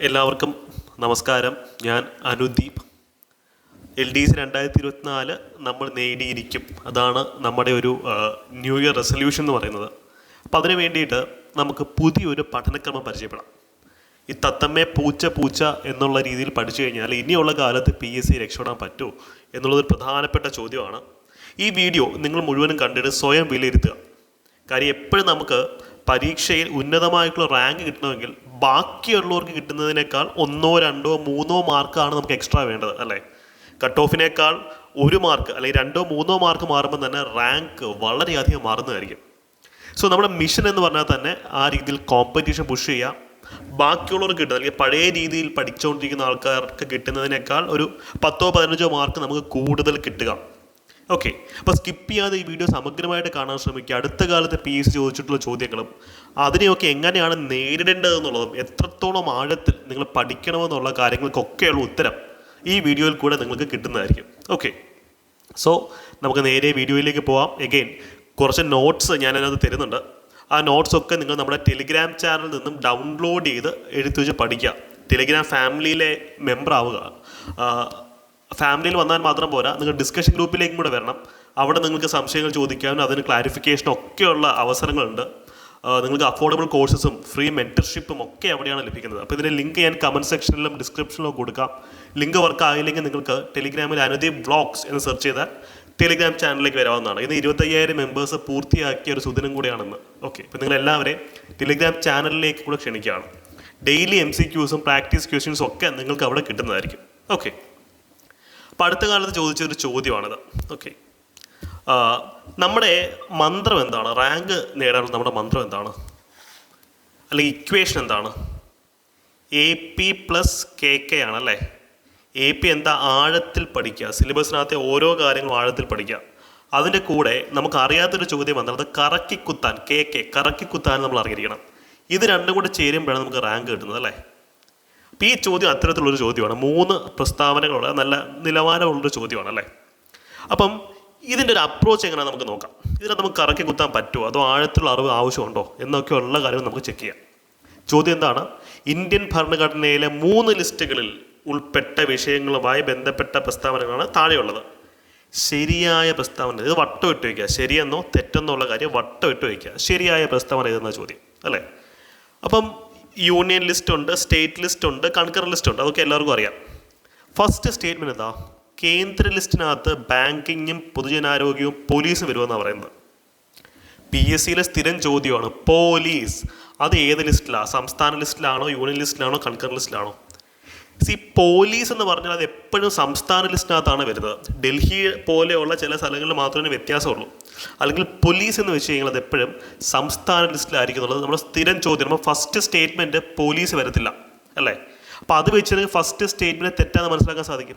എല്ലാവർക്കും നമസ്കാരം. ഞാൻ അനുദീപ്. എൽ ഡി സി രണ്ടായിരത്തി ഇരുപത്തിനാല് നമ്മൾ നേടിയിരിക്കും. അതാണ് നമ്മുടെ ഒരു ന്യൂ ഇയർ റെസൊല്യൂഷൻ എന്ന് പറയുന്നത്. അപ്പോൾ അതിന് വേണ്ടിയിട്ട് നമുക്ക് പുതിയൊരു പഠനക്രമം പരിചയപ്പെടാം. ഈ തത്തമ്മേ പൂച്ച പൂച്ച എന്നുള്ള രീതിയിൽ പഠിച്ചു കഴിഞ്ഞാൽ ഇനിയുള്ള കാലത്ത് പി എസ് സി രക്ഷപ്പെടാൻ പറ്റുമോ എന്നുള്ളതൊരു പ്രധാനപ്പെട്ട ചോദ്യമാണ്. ഈ വീഡിയോ നിങ്ങൾ മുഴുവനും കണ്ടിട്ട് സ്വയം വിലയിരുത്തുക. കാര്യം എപ്പോഴും നമുക്ക് പരീക്ഷയിൽ ഉന്നതമായിട്ടുള്ള റാങ്ക് കിട്ടണമെങ്കിൽ ബാക്കിയുള്ളവർക്ക് കിട്ടുന്നതിനേക്കാൾ ഒന്നോ രണ്ടോ മൂന്നോ മാർക്കാണ് നമുക്ക് എക്സ്ട്രാ വേണ്ടത് അല്ലേ? കട്ട് ഓഫിനേക്കാൾ ഒരു മാർക്ക് അല്ലെങ്കിൽ രണ്ടോ മൂന്നോ മാർക്ക് മാറുമ്പോൾ തന്നെ റാങ്ക് വളരെയധികം മാറുന്നതായിരിക്കും. സോ നമ്മുടെ മിഷൻ എന്ന് പറഞ്ഞാൽ തന്നെ ആ രീതിയിൽ കോമ്പറ്റീഷൻ പുഷ് ചെയ്യുക. ബാക്കിയുള്ളവർക്ക് കിട്ടുന്ന അല്ലെങ്കിൽ പഴയ രീതിയിൽ പഠിച്ചുകൊണ്ടിരിക്കുന്ന ആൾക്കാർക്ക് കിട്ടുന്നതിനേക്കാൾ ഒരു പത്തോ പതിനഞ്ചോ മാർക്ക് നമുക്ക് കൂടുതൽ കിട്ടുക. ഓക്കെ അപ്പോൾ സ്കിപ്പ് ചെയ്യാതെ ഈ വീഡിയോ സമഗ്രമായിട്ട് കാണാൻ ശ്രമിക്കുക. അടുത്ത കാലത്ത് പി എസ് ചോദിച്ചിട്ടുള്ള ചോദ്യങ്ങളും അതിനെയൊക്കെ എങ്ങനെയാണ് നേരിടേണ്ടതെന്നുള്ളതും എത്രത്തോളം ആഴത്തിൽ നിങ്ങൾ പഠിക്കണമെന്നുള്ള കാര്യങ്ങൾക്കൊക്കെയുള്ള ഉത്തരം ഈ വീഡിയോയിൽ കൂടെ നിങ്ങൾക്ക് കിട്ടുന്നതായിരിക്കും. ഓക്കെ സോ നമുക്ക് നേരെ വീഡിയോയിലേക്ക് പോവാം. എഗെയിൻ കുറച്ച് നോട്ട്സ് ഞാൻ അതിനകത്ത് തരുന്നുണ്ട്. ആ നോട്ട്സൊക്കെ നിങ്ങൾ നമ്മുടെ ടെലിഗ്രാം ചാനലിൽ നിന്നും ഡൗൺലോഡ് ചെയ്ത് എടുത്തു വെച്ച് പഠിക്കുക ടെലിഗ്രാം ഫാമിലിയിലെ മെമ്പർ ആവുക. ഫാമിലിയിൽ വന്നാൽ മാത്രം പോരാ. നിങ്ങൾ ഡിസ്കഷൻ ഗ്രൂപ്പിലേക്കും കൂടെ വരണം. അവിടെ നിങ്ങൾക്ക് സംശയങ്ങൾ ചോദിക്കാനും അതിന് ക്ലാരിഫിക്കേഷനും ഒക്കെയുള്ള അവസരങ്ങളുണ്ട്. നിങ്ങൾക്ക് അഫോർഡബിൾ കോഴ്സസും ഫ്രീ മെന്റർഷിപ്പും ഒക്കെ അവിടെയാണ് ലഭിക്കുന്നത്. അപ്പോൾ ഇതിന്റെ ലിങ്ക് ഞാൻ കമന്റ് സെക്ഷനിലും ഡിസ്ക്രിപ്ഷനിലും കൊടുക്കാം. ലിങ്ക് വർക്ക് ആയില്ലെങ്കിൽ നിങ്ങൾക്ക് ടെലിഗ്രാമിൽ അനുദീപ് ബ്ലോഗ്സ് എന്ന് സെർച്ച് ചെയ്താൽ ടെലിഗ്രാം ചാനലിലേക്ക് വരാവുന്നതാണ്. ഇന്ന് ഇരുപത്തയ്യായിരം മെമ്പേഴ്സ് പൂർത്തിയാക്കിയ ഒരു സുദിനം കൂടിയാണെന്ന്. ഓക്കെ അപ്പോൾ നിങ്ങൾ എല്ലാവരെയും ടെലിഗ്രാം ചാനലിലേക്ക് കൂടെ ക്ഷണിക്കുകയാണ്. ഡെയിലി എം സി ക്യൂസും പ്രാക്ടീസ് ക്വസ്റ്റ്യൻസും ഒക്കെ നിങ്ങൾക്ക് അവിടെ കിട്ടുന്നതായിരിക്കും. ഓക്കെ അപ്പോൾ അടുത്ത കാലത്ത് ചോദിച്ചൊരു ചോദ്യമാണിത്. ഓക്കെ നമ്മുടെ മന്ത്രം എന്താണ്? റാങ്ക് നേടാനുള്ള നമ്മുടെ മന്ത്രം എന്താണ്? അല്ലെങ്കിൽ ഇക്വേഷൻ എന്താണ്? A P plus K K ആണല്ലേ എ പി എന്താ? ആഴത്തിൽ പഠിക്കുക. സിലബസിനകത്തെ ഓരോ കാര്യങ്ങളും ആഴത്തിൽ പഠിക്കുക. അതിന്റെ കൂടെ നമുക്ക് അറിയാത്തൊരു ചോദ്യം വന്നാൽ അത് കറക്കി കുത്താൻ കെ കെ കറക്കി കുത്താൻ നമ്മൾ അറിഞ്ഞിരിക്കണം ഇത് രണ്ടും കൂടെ ചേരുമ്പോഴാണ് നമുക്ക് റാങ്ക് കിട്ടുന്നത് അല്ലേ? ഈ ചോദ്യം അത്തരത്തിലുള്ളൊരു ചോദ്യമാണ്. മൂന്ന് പ്രസ്താവനകളുള്ള നല്ല നിലവാരമുള്ളൊരു ചോദ്യമാണ് അല്ലേ അപ്പം ഇതിന്റെ ഒരു അപ്രോച്ച് എങ്ങനെയാണ് നമുക്ക് നോക്കാം. ഇതിനെ നമുക്ക് കറക്കി കുത്താൻ പറ്റുമോ? അതോ ആഴത്തിലുള്ള അറിവ് ആവശ്യമുണ്ടോ? എന്നൊക്കെയുള്ള കാര്യങ്ങൾ നമുക്ക് ചെക്ക് ചെയ്യാം. ചോദ്യം എന്താണ്? ഇന്ത്യൻ ഭരണഘടനയിലെ മൂന്ന് ലിസ്റ്റുകളിൽ ഉൾപ്പെട്ട വിഷയങ്ങളുമായി ബന്ധപ്പെട്ട പ്രസ്താവനകളാണ് താഴെയുള്ളത്. ശരിയായ പ്രസ്താവന ഇത് വട്ടം ഇട്ട് വയ്ക്കുക. ശരിയെന്നോ തെറ്റെന്നോ ഉള്ള കാര്യം വട്ടം ഇട്ട് വയ്ക്കുക. ശരിയായ പ്രസ്താവന ഇതെന്ന ചോദ്യം അല്ലേ? അപ്പം യൂണിയൻ ലിസ്റ്റ് ഉണ്ട് സ്റ്റേറ്റ് ലിസ്റ്റ് ഉണ്ട് കൺകർ ലിസ്റ്റ് ഉണ്ട്. അതൊക്കെ എല്ലാവർക്കും അറിയാം. ഫസ്റ്റ് സ്റ്റേറ്റ്മെന്റ് എന്താ? കേന്ദ്ര ലിസ്റ്റിനകത്ത് ബാങ്കിങ്ങും പൊതുജനാരോഗ്യവും പോലീസും വരുമെന്നാണ് പറയുന്നത്. പി എസ് സിയിലെ സ്ഥിരം ചോദ്യമാണ് പോലീസ് അത് ഏത് ലിസ്റ്റിലാണ് സംസ്ഥാന ലിസ്റ്റിലാണോ യൂണിയൻ ലിസ്റ്റിലാണോ കൺകർ ലിസ്റ്റിലാണോ സി പോലീസ് എന്ന് പറഞ്ഞാൽ അത് എപ്പോഴും സംസ്ഥാന ലിസ്റ്റിനകത്താണ് വരുന്നത്. ഡൽഹി പോലെയുള്ള ചില സ്ഥലങ്ങളിൽ മാത്രമേ വ്യത്യാസമുള്ളൂ. അല്ലെങ്കിൽ പോലീസ് എന്ന് വെച്ച് കഴിഞ്ഞാൽ അത് എപ്പോഴും സംസ്ഥാന ലിസ്റ്റിലായിരിക്കും എന്നുള്ളത് നമ്മുടെ സ്ഥിരം ചോദ്യം. നമ്മൾ ഫസ്റ്റ് സ്റ്റേറ്റ്മെന്റ് പോലീസ് വരത്തില്ല. അല്ലേ? അപ്പോൾ അത് വെച്ച് ഫസ്റ്റ് സ്റ്റേറ്റ്മെന്റ് തെറ്റാന്ന് മനസ്സിലാക്കാൻ സാധിക്കും.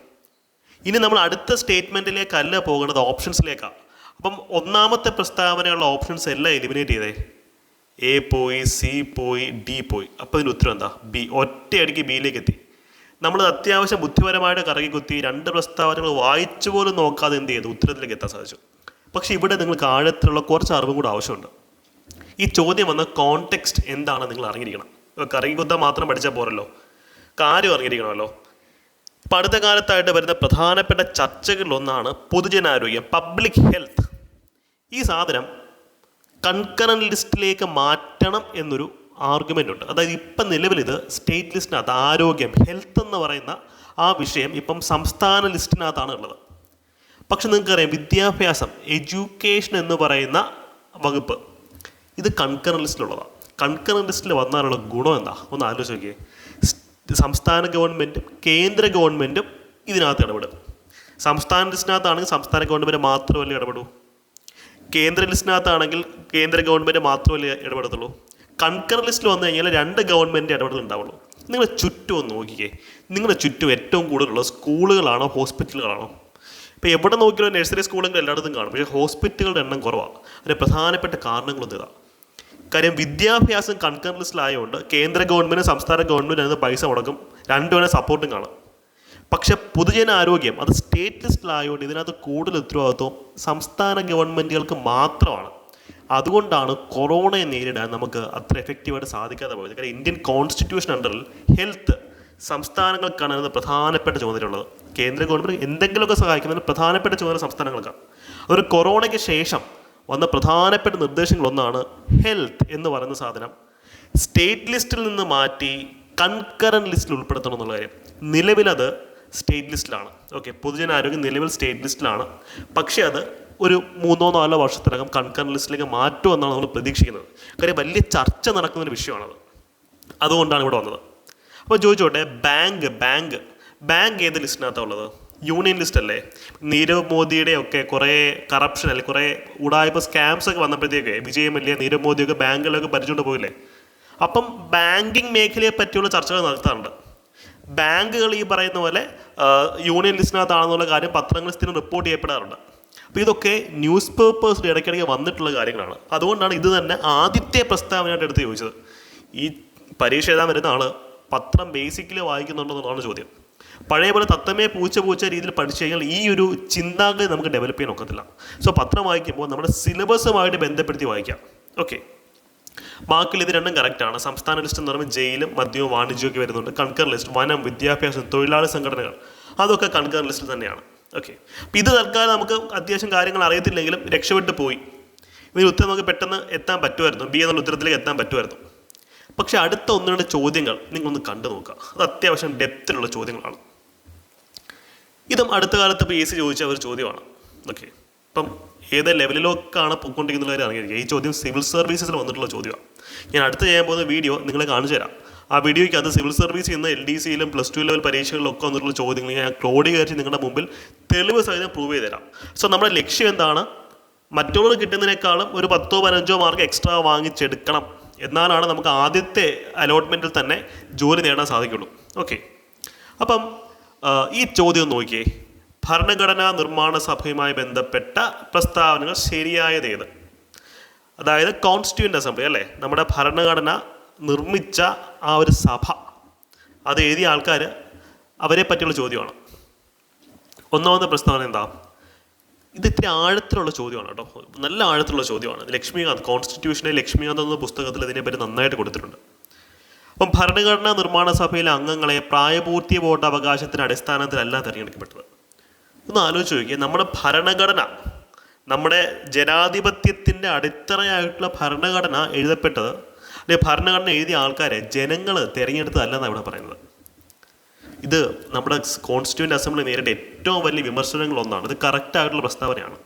ഇനി നമ്മൾ അടുത്ത സ്റ്റേറ്റ്മെന്റിലേക്കല്ല പോകേണ്ടത് ഓപ്ഷൻസിലേക്കാണ് അപ്പം ഒന്നാമത്തെ പ്രസ്താവനയുള്ള ഓപ്ഷൻസ് എല്ലാം എലിമിനേറ്റ് ചെയ്തേ. എ പോയി സി പോയി ഡി പോയി. അപ്പോൾ ഇതിന്റെ ഉത്തരം എന്താ? ബി ഒറ്റയടിക്ക് ബിയിലേക്ക് എത്തി. നമ്മൾ അത്യാവശ്യം ബുദ്ധിപരമായിട്ട് കറങ്ങി കുത്തി രണ്ട് പ്രസ്താവനകൾ വായിച്ചു പോലും നോക്കാതെ എന്ത് ചെയ്തു? ഉത്തരത്തിലേക്ക് എത്താൻ സാധിച്ചു. പക്ഷേ ഇവിടെ നിങ്ങൾക്ക് ആഴത്തിലുള്ള കുറച്ച് അറിവും കൂടെ ആവശ്യമുണ്ട്. ഈ ചോദ്യം വന്ന കോണ്ടെക്സ്റ്റ് എന്താണ് നിങ്ങൾ അറിഞ്ഞിരിക്കണം. കറങ്ങി കുത്താൻ മാത്രം പഠിച്ചാൽ പോരല്ലോ. കാര്യം അറിഞ്ഞിരിക്കണമല്ലോ. ഇപ്പം അടുത്ത കാലത്തായിട്ട് വരുന്ന പ്രധാനപ്പെട്ട ചർച്ചകളിലൊന്നാണ് പൊതുജനാരോഗ്യം പബ്ലിക് ഹെൽത്ത് ഈ സാധനം കൺകറൻ ലിസ്റ്റിലേക്ക് മാറ്റണം എന്നൊരു ആർഗ്യുമെന്റ് ഉണ്ട്. അതായത് ഇപ്പം നിലവിലിത് സ്റ്റേറ്റ് ലിസ്റ്റിനകത്ത് ആരോഗ്യം ഹെൽത്ത് എന്ന് പറയുന്ന ആ വിഷയം ഇപ്പം സംസ്ഥാന ലിസ്റ്റിനകത്താണ് ഉള്ളത്. പക്ഷെ നിങ്ങൾക്കറിയാം വിദ്യാഭ്യാസം എഡ്യൂക്കേഷൻ എന്ന് പറയുന്ന വകുപ്പ് ഇത് കൺകറൻ ലിസ്റ്റിലുള്ളതാണ് കൺകറൻ ലിസ്റ്റിൽ വന്നാലുള്ള ഗുണം എന്താ? ഒന്ന് ആലോചിച്ച് നോക്കിയേ. സംസ്ഥാന ഗവൺമെന്റും കേന്ദ്ര ഗവൺമെന്റും ഇതിനകത്ത് ഇടപെടും. സംസ്ഥാന ലിസ്റ്റിനകത്താണെങ്കിൽ സംസ്ഥാന ഗവൺമെന്റ് മാത്രമല്ലേ ഇടപെടൂ? കേന്ദ്ര ലിസ്റ്റിനകത്താണെങ്കിൽ കേന്ദ്ര ഗവൺമെന്റ് മാത്രമല്ലേ ഇടപെടത്തുള്ളൂ? കൺകർ ലിസ്റ്റിൽ വന്നു കഴിഞ്ഞാൽ രണ്ട് ഗവൺമെന്റ് ഇടപെടൽ ഉണ്ടാവുള്ളൂ. നിങ്ങളുടെ ചുറ്റും നോക്കിക്കേ. നിങ്ങളുടെ ചുറ്റും ഏറ്റവും കൂടുതലുള്ള സ്കൂളുകളാണോ ഹോസ്പിറ്റലുകളാണോ? ഇപ്പോൾ എവിടെ നോക്കിയാലും നഴ്സറി സ്കൂളുകൾ എല്ലായിടത്തും കാണും. പക്ഷേ ഹോസ്പിറ്റലുകളുടെ എണ്ണം കുറവാണ് അതിന്റെ പ്രധാനപ്പെട്ട കാരണങ്ങളൊന്നും ഇതാണ് കാര്യം വിദ്യാഭ്യാസം കൺകർ ലിസ്റ്റിലായതുകൊണ്ട് കേന്ദ്ര ഗവൺമെന്റ് സംസ്ഥാന ഗവൺമെന്റ് അതിന് പൈസ മുടക്കും. രണ്ടുപേരെ സപ്പോർട്ടും കാണും. പക്ഷെ പൊതുജന ആരോഗ്യം അത് സ്റ്റേറ്റ് ലിസ്റ്റിലായതുകൊണ്ട് ഇതിനകത്ത് കൂടുതൽ ഉത്തരവാദിത്വം സംസ്ഥാന ഗവൺമെന്റുകൾക്ക് മാത്രമാണ്. അതുകൊണ്ടാണ് കൊറോണയെ നേരിടാൻ നമുക്ക് അത്ര എഫക്റ്റീവായിട്ട് സാധിക്കാതെ പോയത്. കാരണം ഇന്ത്യൻ കോൺസ്റ്റിറ്റ്യൂഷൻ അണ്ടറിൽ ഹെൽത്ത് സംസ്ഥാനങ്ങൾക്കാണ് അതിന് പ്രധാനപ്പെട്ട ചുമതലയുള്ളത്. കേന്ദ്ര ഗവൺമെന്റ് എന്തെങ്കിലുമൊക്കെ സഹായിക്കുന്നതിന് പ്രധാനപ്പെട്ട ചുമതല സംസ്ഥാനങ്ങൾക്കാണ്. അതൊരു കൊറോണയ്ക്ക് ശേഷം വന്ന പ്രധാനപ്പെട്ട നിർദ്ദേശങ്ങളൊന്നാണ് ഹെൽത്ത് എന്ന് പറയുന്ന സാധനം. സ്റ്റേറ്റ് ലിസ്റ്റിൽ നിന്ന് മാറ്റി കൺകറന്റ് ലിസ്റ്റിൽ ഉൾപ്പെടുത്തണം എന്നുള്ള കാര്യം. നിലവിലത് സ്റ്റേറ്റ് ലിസ്റ്റിലാണ് ഓക്കെ പൊതുജനാരോഗ്യം നിലവിൽ സ്റ്റേറ്റ് ലിസ്റ്റിലാണ് പക്ഷേ അത് ഒരു മൂന്നോ നാലോ വർഷത്തിനകം കൺകറന്റ് ലിസ്റ്റിലേക്ക് മാറ്റുമെന്നാണ് നമ്മൾ പ്രതീക്ഷിക്കുന്നത്. കാര്യം വലിയ ചർച്ച നടക്കുന്ന ഒരു വിഷയമാണത്. അതുകൊണ്ടാണ് ഇവിടെ വന്നത്. അപ്പോൾ ചോദിച്ചോട്ടെ ബാങ്ക് ബാങ്ക്. ബാങ്ക് ഏത് ലിസ്റ്റിനകത്താണ് ഉള്ളത്? യൂണിയൻ ലിസ്റ്റ് അല്ലേ? നീരവ് മോദിയുടെ ഒക്കെ കുറേ കറപ്ഷൻ അല്ലെ? കുറേ ഉടായ്പ സ്കാംസ് ഒക്കെ വന്നപ്പോഴത്തേക്ക് വിജയ് മല്യ നീരവ് മോദിയൊക്കെ ബാങ്കുകളൊക്കെ ഭരിച്ചുകൊണ്ട് പോയില്ലേ? അപ്പം ബാങ്കിങ് മേഖലയെ പറ്റിയുള്ള ചർച്ചകൾ നടത്താറുണ്ട്. ബാങ്കുകൾ ഈ പറയുന്ന പോലെ യൂണിയൻ ലിസ്റ്റിനകത്താണെന്നുള്ള കാര്യം പത്രങ്ങളിൽ സ്ഥിരം റിപ്പോർട്ട് ചെയ്യപ്പെടാറുണ്ട്. അപ്പോൾ ഇതൊക്കെ ന്യൂസ് പേപ്പേഴ്സിൽ ഇടയ്ക്കിടയ്ക്ക് വന്നിട്ടുള്ള കാര്യങ്ങളാണ്. അതുകൊണ്ടാണ് ഇത് തന്നെ ആദ്യത്തെ പ്രസ്താവനയായിട്ട് എടുത്ത് ചോദിച്ചത്. ഈ പരീക്ഷ എഴുതാൻ വരുന്ന ആൾ പത്രം ബേസിക്കലി വായിക്കുന്നുണ്ടോ എന്നുള്ളതാണ് ചോദ്യം. പഴയ പോലെ തത്തമേ പൂച്ച പൂച്ച രീതിയിൽ പഠിച്ചു കഴിഞ്ഞാൽ ഈ ഒരു ചിന്താഗതി നമുക്ക് ഡെവലപ്പ് ചെയ്യാൻ ഒക്കത്തില്ല. സോ പത്രം വായിക്കുമ്പോൾ നമ്മുടെ സിലബസുമായിട്ട് ബന്ധപ്പെടുത്തി വായിക്കാം. ഓക്കെ ബാക്കിൽ ഇത് രണ്ടും കറക്റ്റാണ് സംസ്ഥാന ലിസ്റ്റ് എന്ന് പറയുമ്പോൾ ജയിലും മദ്യവും വാണിജ്യവും ഒക്കെ വരുന്നുണ്ട്. കൺകർ ലിസ്റ്റ് വനം വിദ്യാഭ്യാസം തൊഴിലാളി സംഘടനകൾ. അതൊക്കെ കൺകർ ലിസ്റ്റിൽ തന്നെയാണ്. ഓക്കെ ഇത് തൽക്കാലം നമുക്ക് അത്യാവശ്യം കാര്യങ്ങൾ അറിയത്തില്ലെങ്കിലും രക്ഷപ്പെട്ട് പോയി. ഇതിന് ഉത്തരം നമുക്ക് പെട്ടെന്ന് എത്താൻ പറ്റുമായിരുന്നു. ബി എന്നുള്ള ഉത്തരത്തിലേക്ക് എത്താൻ പറ്റുമായിരുന്നു. പക്ഷെ അടുത്ത ഒന്ന് രണ്ട് ചോദ്യങ്ങൾ നിങ്ങളൊന്ന് കണ്ടു നോക്കുക. അത് അത്യാവശ്യം ഡെപ്തിലുള്ള ചോദ്യങ്ങളാണ്. ഇതും അടുത്ത കാലത്ത് ഇപ്പോൾ എ സി ചോദിച്ച ഒരു ചോദ്യമാണ്. ഓക്കെ ഇപ്പം ഏത് ലെവലിലൊക്കെയാണ് പോയിക്കൊണ്ടിരിക്കുന്ന കാര്യം അറിയാം ഈ ചോദ്യം സിവിൽ സർവീസസിൽ വന്നിട്ടുള്ള ചോദ്യമാണ്. ഞാൻ അടുത്ത് ചെയ്യാൻ പോകുന്ന വീഡിയോ നിങ്ങളെ കാണിച്ചു തരാം ആ വീഡിയോയ്ക്ക് അത് സിവിൽ സർവീസ് ചെയ്യുന്ന എൽ ഡി സിയിലും പ്ലസ് ടു ലെവൽ പരീക്ഷകളിലൊക്കെ വന്നിട്ടുള്ള ചോദ്യങ്ങൾ ഞാൻ ക്രോഡീകരിച്ച് നിങ്ങളുടെ മുമ്പിൽ തെളിവ് സഹിതം പ്രൂവ് ചെയ്ത് തരാം സോ നമ്മുടെ ലക്ഷ്യം എന്താണ്? മറ്റുള്ളവർ കിട്ടുന്നതിനേക്കാളും ഒരു പത്തോ പതിനഞ്ചോ മാർക്ക് എക്സ്ട്രാ വാങ്ങിച്ചെടുക്കണം. എന്നാലാണ് നമുക്ക് ആദ്യത്തെ അലോട്ട്മെന്റിൽ തന്നെ ജോലി നേടാൻ സാധിക്കുള്ളൂ. ഓക്കെ അപ്പം ഈ ചോദ്യം നോക്കിയേ. ഭരണഘടനാ നിർമ്മാണ സഭയുമായി ബന്ധപ്പെട്ട പ്രസ്താവനകൾ ശരിയായത് ഏത്? അതായത് കോൺസ്റ്റിറ്റ്യൂന്റ് അസംബ്ലി അല്ലേ? നമ്മുടെ ഭരണഘടന നിർമ്മിച്ച ആ ഒരു സഭ. അത് എഴുതിയ ആൾക്കാർ അവരെ പറ്റിയുള്ള ചോദ്യമാണ്. ഒന്നാമത്തെ പ്രസ്താവന എന്താ? ഇത് ഇത്തിരി ആഴത്തിലുള്ള ചോദ്യമാണ് കേട്ടോ. നല്ല ആഴത്തിലുള്ള ചോദ്യമാണ്. ലക്ഷ്മികാന്ത് കോൺസ്റ്റിറ്റ്യൂഷനെ ലക്ഷ്മികാന്ത് എന്ന പുസ്തകത്തിൽ ഇതിനെപ്പറ്റി നന്നായിട്ട് കൊടുത്തിട്ടുണ്ട്. അപ്പം ഭരണഘടനാ നിർമ്മാണ സഭയിലെ അംഗങ്ങളെ പ്രായപൂർത്തി വോട്ട് അവകാശത്തിന്റെ അടിസ്ഥാനത്തിലല്ല തിരഞ്ഞെടുക്കപ്പെട്ടത്. ഒന്ന് ആലോചിച്ച് നോക്കിയേ നമ്മുടെ ഭരണഘടന നമ്മുടെ ജനാധിപത്യത്തിന്റെ അടിത്തറയായിട്ടുള്ള ഭരണഘടന എഴുതപ്പെട്ടത് ഭരണഘടന എഴുതിയ ആൾക്കാരെ ജനങ്ങൾ തിരഞ്ഞെടുത്തതല്ലെന്നാണ് ഇവിടെ പറയുന്നത്. ഇത് നമ്മുടെ കോൺസ്റ്റിറ്റ്യൂന്റ് അസംബ്ലി നേരിട്ട ഏറ്റവും വലിയ വിമർശനങ്ങളൊന്നാണ് ഇത് കറക്റ്റായിട്ടുള്ള പ്രസ്താവനയാണ്.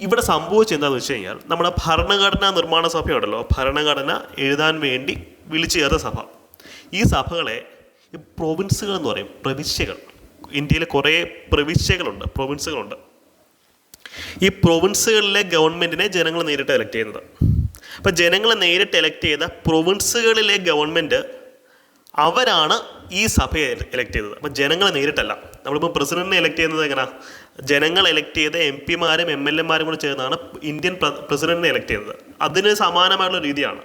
ഇവിടെ സംഭവിച്ചത് എന്താണെന്ന് വെച്ച് കഴിഞ്ഞാൽ നമ്മുടെ ഭരണഘടനാ നിർമ്മാണ സഭയുണ്ടല്ലോ. ഭരണഘടന എഴുതാൻ വേണ്ടി വിളിച്ചു ചേർത്ത സഭ. ഈ സഭകളെ പ്രൊവിൻസുകൾ എന്ന് പറയും. പ്രവിശ്യകൾ. ഇന്ത്യയിലെ കുറേ പ്രവിശ്യകളുണ്ട് പ്രൊവിൻസുകളുണ്ട് ഈ പ്രൊവിൻസുകളിലെ ഗവൺമെന്റിനെ ജനങ്ങൾ നേരിട്ട് എലക്ട് ചെയ്യുന്നത്. അപ്പോൾ ജനങ്ങളെ നേരിട്ട് എലക്ട് ചെയ്ത പ്രൊവിൻസുകളിലെ ഗവൺമെന്റ് അവരാണ് ഈ സഭയെ എലക്ട് ചെയ്തത്. അപ്പം ജനങ്ങളെ നേരിട്ടല്ല. നമ്മളിപ്പോൾ പ്രസിഡന്റിനെ എലക്ട് ചെയ്യുന്നത് എങ്ങനെ? ജനങ്ങൾ എലക്ട് ചെയ്ത എം പിമാരും എം എൽ എമാരും കൂടെ ചേർന്നാണ് ഇന്ത്യൻ പ്രസിഡന്റിനെ എലക്ട് ചെയ്തത്. അതിന് സമാനമായുള്ള രീതിയാണ്.